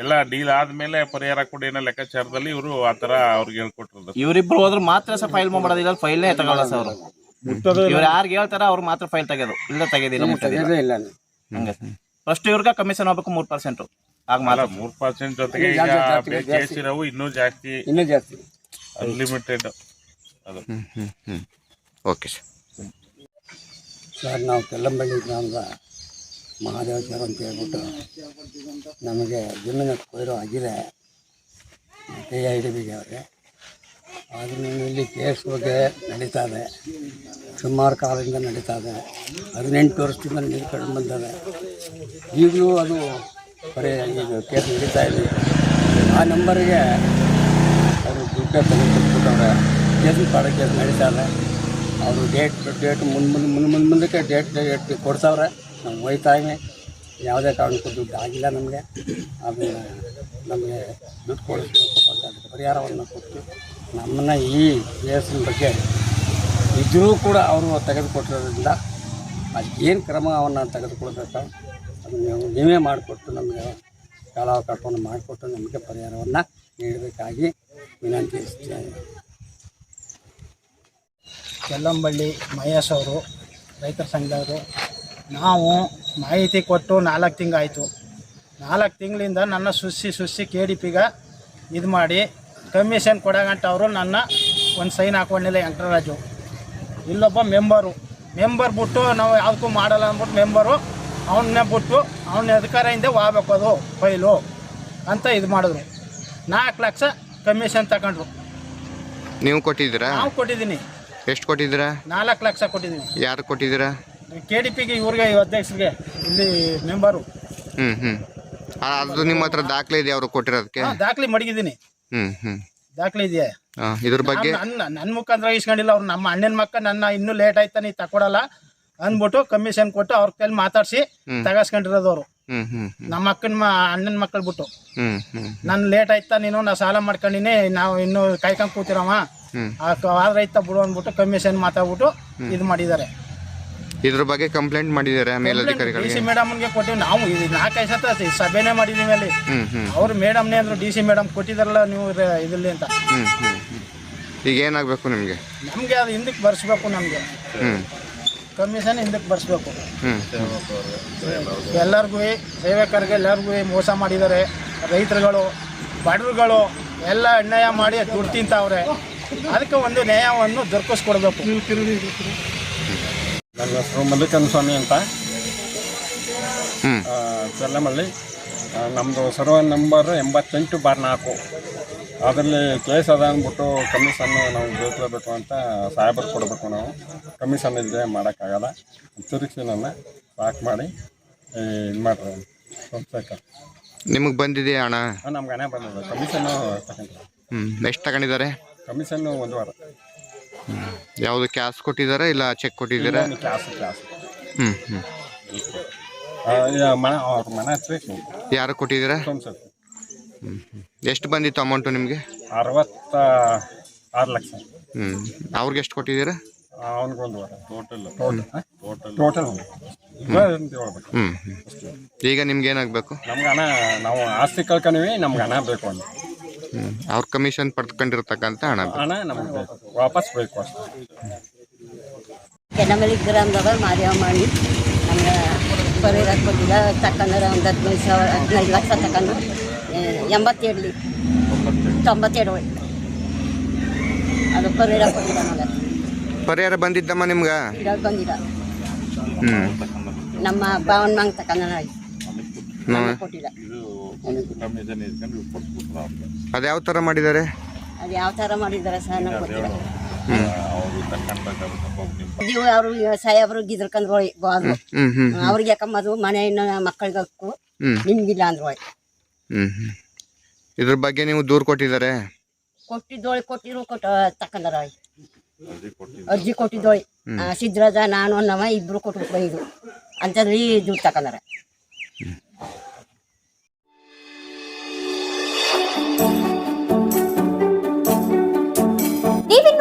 S8: ಎಲ್ಲ ಡೀಲ್ ಆದ್ಮೇಲೆ ಪರಿಹಾರ ಕೊಡಿ ಏನೋ ಲೆಕ್ಕಾಚಾರದಲ್ಲಿ ಇವರು ಆ ತರ ಅವ್ರಿಗೆ ಹೇಳ್ಕೊಟ್ಟಿರೋದು.
S10: ಇವರಿಬ್ರು ಹೋದ್ರೆ ಮಾತ್ರ ಸಹ ಫೈಲ್ ಮಾಡೋದಿಲ್ಲ ಫೈಲ್ನೇ ತಗೊಳ್ಳ ಸರ್ ಅವರು. ಇವ್ರು ಯಾರು ಹೇಳ್ತಾರ ಅವ್ರು ಮಾತ್ರ ಫೈಲ್ ತೆಗೆದು ಇಲ್ಲ ತೆಗೆದಿಲ್ಲ ಮುಟ್ಟೋದಿಲ್ಲ.
S9: ಇಲ್ಲ
S10: ಫಸ್ಟ್ ಇವ್ರಿಗೆ ಕಮಿಷನ್ ಹೋಗ್ಬೇಕು ಮೂರ್ ಪರ್ಸೆಂಟ್ ಆಗ ಮಾತ್ರ.
S8: ಮೂರ್ ಪರ್ಸೆಂಟ್ ಜೊತೆಗೆ ಈಗ ಇನ್ನೂ ಜಾಸ್ತಿ.
S9: ಇನ್ನೂ ಜಾಸ್ತಿ.
S8: ಅನ್ಲಿಮಿಟೆಡ್ ಅದು.
S4: ಓಕೆ ಸರ್
S9: ಸರ್ ನಾವು ಕೆಲ್ಲಂಬಳ್ಳಿ ಗ್ರಾಮದ ಮಹಾದೇವ ಅಂತ ಹೇಳ್ಬಿಟ್ಟು ನಮಗೆ ಜಮೀನು ಕೊಯ್ರೋ ಆಗಿದೆ ಕೆ ಐ ಡಿ ಬಿಗೆ ಅವರಿಗೆ ಆದ್ರೂ ಇಲ್ಲಿ ಕೇಸ್ ಬಗ್ಗೆ ನಡೀತಾ ಇದೆ. ಸುಮಾರು ಕಾಲದಿಂದ ನಡೀತಾ ಇದೆ. ಹದಿನೆಂಟು ವರ್ಷದಿಂದ ನಡ್ಕೊಂಡು ಬಂದಿದೆ. ಈಗಲೂ ಅದು ಬರೀ ಈಗ ಕೇಸ್ ನಡೀತಾ ಇದೆ. ಆ ನಂಬರಿಗೆ ಅವರು ದುಡ್ಡು ತೆಗೆದುಕೊಟ್ಬಿಟ್ಟವ್ರೆ ಕೇಸ್ ಪಾಡ ಕೇಸ್ ನಡೀತಾ ಇದೆ. ಅವರು ಡೇಟ್ ಡೇಟ್ ಮುಂದೆ ಮುಂದೆ ಮುಂದೆ ಮುಂದಕ್ಕೆ ಡೇಟ್ ಡೇಟ್ ಕೊಡ್ತಾವ್ರೆ ನಾವು ಹೋಯ್ತಾ ಇವೆ ಯಾವುದೇ ಕಾರಣಕ್ಕೂ ದುಡ್ಡು ಆಗಿಲ್ಲ ನಮಗೆ. ಅದು ನಮಗೆ ದುಡ್ಡು ಕೊಡಿಸ್ಬೇಕು ಅದಕ್ಕೆ ಪರಿಹಾರವನ್ನು ಕೊಟ್ಟು ನಮ್ಮನ್ನು ಈ ಕೇಸಿನ ಬಗ್ಗೆ ಇದ್ರೂ ಕೂಡ ಅವರು ತೆಗೆದುಕೊಟ್ಟಿರೋದ್ರಿಂದ ಏನು ಕ್ರಮವನ್ನು ತೆಗೆದುಕೊಳ್ಬೇಕು, ಅದನ್ನು ನೀವು ನೀವೇ ಮಾಡಿಕೊಟ್ಟು ನಮಗೆ ಕಾಲಾವಕಾಶವನ್ನು ಮಾಡಿಕೊಟ್ಟು ನಮಗೆ ಪರಿಹಾರವನ್ನು ನೀಡಬೇಕಾಗಿ ವಿನಂತಿಸ್ತೇನೆ
S11: ಚೆಲ್ಲಂಬಳ್ಳಿ ಮಹೇಶ್ ಅವರು, ರೈತರ ಸಂಘದವರು ನಾವು ಮಾಹಿತಿ ಕೊಟ್ಟು ನಾಲ್ಕು ತಿಂಗಳಾಯಿತು. ನಾಲ್ಕು ತಿಂಗಳಿಂದ ನನ್ನ ಸುಸ್ಸಿ ಸುಸ್ಸಿ ಕೆ ಡಿ ಪಿಗ ಇದು ಮಾಡಿ ಕಮಿಷನ್ ಕೊಡಗಂಟ ಅವರು ನನ್ನ ಒಂದು ಸೈನ್ ಹಾಕೊಂಡಿಲ್ಲ ವೆಂಕಟರಾಜು. ಇಲ್ಲೊಬ್ಬ ಮೆಂಬರು ಮೆಂಬರ್ ಬಿಟ್ಟು ನಾವು ಯಾವುದಕ್ಕೂ ಮಾಡಲ್ಲ ಅಂದ್ಬಿಟ್ಟು ಮೆಂಬರು ಅವನ್ನ ಬಿಟ್ಟು ಅವನ ಅಧಿಕಾರದಿಂದ ಹೋಗ್ಬೇಕು ಅದು ಫೈಲು ಅಂತ ಇದು ಮಾಡಿದ್ರು. ನಾಲ್ಕು ಲಕ್ಷ ಕಮಿಷನ್ ತಗೊಂಡ್ರು.
S4: ನೀವು ಕೊಟ್ಟಿದ್ದೀರಾ?
S11: ನಾವು ಕೊಟ್ಟಿದ್ದೀನಿ.
S4: ಎಷ್ಟು ಕೊಟ್ಟಿದ್ದೀರಾ?
S11: ನಾಲ್ಕು ಲಕ್ಷ ಕೊಟ್ಟಿದ್ದೀನಿ.
S4: ಯಾರು ಕೊಟ್ಟಿದ್ದೀರಾ?
S11: ಕೆ ಡಿ ಪಿಗೆ ಇವ್ರಿಗೆ ಅಧ್ಯಕ್ಷರಿಗೆ ಇಲ್ಲಿ ಮೆಂಬರು
S4: ಹ್ಞೂ ಹ್ಞೂ ಅದು ನಿಮ್ಮ ಹತ್ರ ದಾಖಲೆ ಇದೆ ಅವರು ಕೊಟ್ಟಿರೋದಕ್ಕೆ?
S11: ಹಾಂ ದಾಖಲೆ ಮಡಗಿದ್ದೀನಿ.
S4: ಹ್ಞೂ ಹ್ಞೂ
S11: ದಾಖಲೆ ಇದೆಯಾ?
S4: ಹಾಂ ಇದ್ರ ಬಗ್ಗೆ?
S11: ನನ್ನ ನನ್ನ ಮುಖಾಂತರ ಇಸ್ಕೊಂಡಿಲ್ಲ ಅವ್ರು ನಮ್ಮ ಅಣ್ಣನ ಮಕ್ಕ ನನ್ನ ಇನ್ನೂ ಲೇಟ್ ಆಯ್ತಾ ನೀ ತಕೊಡಲ್ಲ ಅಂದ್ಬಿಟ್ಟು ಕಮಿಷನ್ ಕೊಟ್ಟು ಅವ್ರ ಕೈಲಿ ಮಾತಾಡಿಸಿ
S4: ಹ್ಮ್.
S11: ತಗಸ್ಕೊಂಡಿರೋದು ಅವರು.
S4: ಹ್ಞೂ ಹ್ಞೂ
S11: ನಮ್ಮ ಅಕ್ಕನ ಅಣ್ಣನ ಮಕ್ಕಳು ಬಿಟ್ಟು.
S4: ಹ್ಞೂ ಹ್ಞೂ
S11: ನನ್ನ ಲೇಟ್ ಆಯ್ತಾ ನೀನು ನಾ ಸಾಲ ಮಾಡ್ಕೊಂಡಿನಿ ನಾವು ಇನ್ನೂ ಕಾಯ್ಕೊಂಡ್ ಕೂತಿರವ.
S4: ಹ್ಮ್.
S11: ಆದ್ರೆ ಆಯ್ತಾ ಬಿಡು ಅಂದ್ಬಿಟ್ಟು ಕಮಿಷನ್ ಮಾತಾಡ್ಬಿಟ್ಟು ಇದು ಮಾಡಿದ್ದಾರೆ.
S4: ಇದ್ರ ಬಗ್ಗೆ ಕಂಪ್ಲೇಂಟ್ ಮಾಡಿದ್ದಾರೆ
S11: ಡಿ
S4: ಮೇಲಧಿಕಾರಿಗಳಿಗೆ.
S11: ಸಿ ಮೇಡಮ್ಗೆ ಕೊಟ್ಟಿವಿ ನಾವು ಇದು ನಾಲ್ಕೈದು ಸತ ಸಭೆನೇ ಮಾಡಿದೀವಿ ಅಲ್ಲಿ.
S4: ಹ್ಞೂ
S11: ಅವ್ರು ಮೇಡಮ್ನೇ ಅಂದ್ರು ಡಿ ಸಿ ಮೇಡಮ್ ಕೊಟ್ಟಿದಾರಲ್ಲ ನೀವು ಇದರಲ್ಲಿ ಅಂತ.
S4: ಈಗ ಏನಾಗಬೇಕು ನಿಮಗೆ?
S11: ನಮಗೆ ಅದು ಹಿಂದಕ್ಕೆ ಬರ್ಸ್ಬೇಕು ನಮಗೆ. ಕಮಿಷನ್ ಹಿಂದಕ್ಕೆ ಬರ್ಸ್ಬೇಕು. ಎಲ್ಲರಿಗೂ ಸೇವಕರಿಗೆ ಎಲ್ಲರಿಗೂ ಮೋಸ ಮಾಡಿದ್ದಾರೆ. ರೈತರುಗಳು ಬಡವರುಗಳು ಎಲ್ಲ ಅನ್ಯಾಯ ಮಾಡಿ ದುಡ್ಡು ತಿಂತಾವ್ರೆ ಅದಕ್ಕೆ ಒಂದು ನ್ಯಾಯವನ್ನು ದೊರಕಿಸ್ಕೊಡ್ಬೇಕು.
S12: ನನ್ನ ಹೆಸರು ಮಲ್ಲಿಕನ್ ಸ್ವಾಮಿ ಅಂತ
S4: ಹ್ಞೂ
S12: ಚೆಲ್ಲಮಳ್ಳಿ ನಮ್ಮದು ಸರ್ವ ನಂಬರ್ ಎಂಬತ್ತೆಂಟು ಬಾರ್ ನಾಲ್ಕು. ಅದರಲ್ಲಿ ಕೇಸ್ ಅದ ಅಂದ್ಬಿಟ್ಟು ಕಮಿಷನ್ನು ನಾವು ಬೇಕಲೇಬೇಕು ಅಂತ ಸಾಹೇಬರು ಕೊಡಬೇಕು ನಾವು. ಕಮಿಷನ್ ಇದ್ರೆ ಮಾಡೋಕ್ಕಾಗಲ್ಲ. ತಿರುಗಿಸಿ ನನ್ನ ಪಾಕ್ ಮಾಡಿ ಇದು ಮಾಡ್ರಿ ಸಂಸ್ಥೆಗೆ
S4: ನಿಮಗೆ ಬಂದಿದೆಯಾ ಹಣ
S12: ನಮ್ಗೆ ಹಣ ಬಂದಿದೆ. ಕಮಿಷನ್ನು ತಗೊಂಡ್ರೆ
S4: ಹ್ಞೂ ಎಷ್ಟು ತಗೊಂಡಿದ್ದಾರೆ?
S12: ಕಮಿಷನ್ನು ಒಂದು ವಾರ.
S4: ಯಾವುದು ಕ್ಯಾಶ್ ಕೊಟ್ಟಿದ್ದಾರಾ? ಇಲ್ಲ ಚೆಕ್ ಕೊಟ್ಟಿದ್ದೀರಾ ಹ್ಞೂ ಹ್ಞೂ
S12: ಮನೆ ಅವ್ರ ಮನೆ ಹಚ್ಬೇಕು
S4: ಯಾರು ಕೊಟ್ಟಿದ್ದೀರಾ? ಹ್ಞೂ ಹ್ಞೂ ಎಷ್ಟು ಬಂದಿತ್ತು ಅಮೌಂಟು ನಿಮಗೆ?
S12: ಅರವತ್ತ ಆರು ಲಕ್ಷ.
S4: ಹ್ಞೂ ಅವ್ರಿಗೆ ಎಷ್ಟು ಕೊಟ್ಟಿದ್ದೀರಾ?
S12: ಅವನಿಗೊಂದು
S8: ಟೋಟಲ್
S12: ಟೋಟಲ್ ಟೋಟಲ್ ಹೇಳ್ಬೇಕು.
S4: ಹ್ಞೂ ಹ್ಞೂ ಈಗ ನಿಮ್ಗೆ ಏನಾಗಬೇಕು?
S12: ನಮ್ಗೆ ಹಣ ನಾವು ಆಸ್ತಿ ಕಳ್ಕೊಂಡಿವಿ ನಮ್ಗೆ ಹಣ ಬೇಕು ಅಂತ.
S4: ಅವ್ರ ಕಮಿಷನ್ ಪಡ್ಕೊಂಡಿರ್ತಕ್ಕಂಥ ಹಣ ಬೇಕು.
S12: ಹಣ ನಮ್ಗೆ ವಾಪಸ್ ಬೇಕು ಅಷ್ಟೇ.
S13: ಕೆನಮಲಿ ಗ್ರಾಮದಾಗ ಮಾದೇವ ಮಾಡಿ ನಮ್ಗೆ ಪರಿಹಾರ ಕೊಟ್ಟಿಲ್ಲ. ತಕ್ಕಂದ್ರೆ ಒಂದು ಹದಿನೈದು ಸಾವಿರ ಹದಿನೈದು ಲಕ್ಷ ತಕೊಂಡು ಎಂಬತ್ತೆರಡು ತೊಂಬತ್ತೇಳು ಅದು ಪರಿಹಾರ ಕೊಟ್ಟಿಲ್ಲ ನಮಗೆ.
S4: ಪರಿಹಾರ ಬಂದಿದ್ದಮ್ಮ ನಿಮ್ಗೆ?
S13: ಬಂದಿಲ್ಲ.
S4: ಹ್ಞೂ
S13: ನಮ್ಮ ಭಾವನ ಮಂಗ್
S4: ತಕ್ಕಂದ್ರೆ
S13: ಕೊಟ್ಟಿಲ್ಲ.
S8: ಕಮಿಷನ್ ಇಸ್ಕೊಂಡು ಕೊಟ್ಬಿಟ್ರು ಅವ್ರಿಗೆ
S4: ಅದು ಯಾವ ತರ ಮಾಡಿದ್ದಾರೆ?
S13: ಅದು ಯಾವ ಥರ ಮಾಡಿದ್ದಾರೆ ಸರ್ ಗೊತ್ತಿಲ್ಲ.
S8: ಅವರು ತಕೊಂಡ್ಬೇಕಾದ್ರೆ
S13: ಜೀವ ಅವರು ಸಾಹೇಬರು ಗಿದ್ರಕಂದ್ರು ಹೋಯ್ ಅವ್ರಿಗೆ ಯಾಕಂಬದು ಮನೆ ಮಕ್ಕಳಿಗೆ ಹಕ್ಕು ನಿಮ್ಗಿಲ್ಲ ಅಂದ್ರು. ಹೋಯ್
S4: ಇದ್ರ ಬಗ್ಗೆ ನೀವು ದೂರು ಕೊಟ್ಟಿದ್ದಾರೆ?
S13: ಕೊಟ್ಟಿದ್ದೋಳಿ ಕೊಟ್ಟಿರು ಕೊಟ್ಟ ತಕೊಂಡಾರ
S8: ಅರ್ಜಿ ಕೊಟ್ಟಿದ್ದು.
S13: ಅರ್ಜಿ ಕೊಟ್ಟಿದ್ದೋಳಿ. ಸಿದ್ರಾಜ ನಾನು ನಮ್ಮ ಇಬ್ರು ಕೊಟ್ಟು ಇದು ಅಂತಂದ್ರೆ ದುಡ್ಡು ತಕೊಂಡಾರ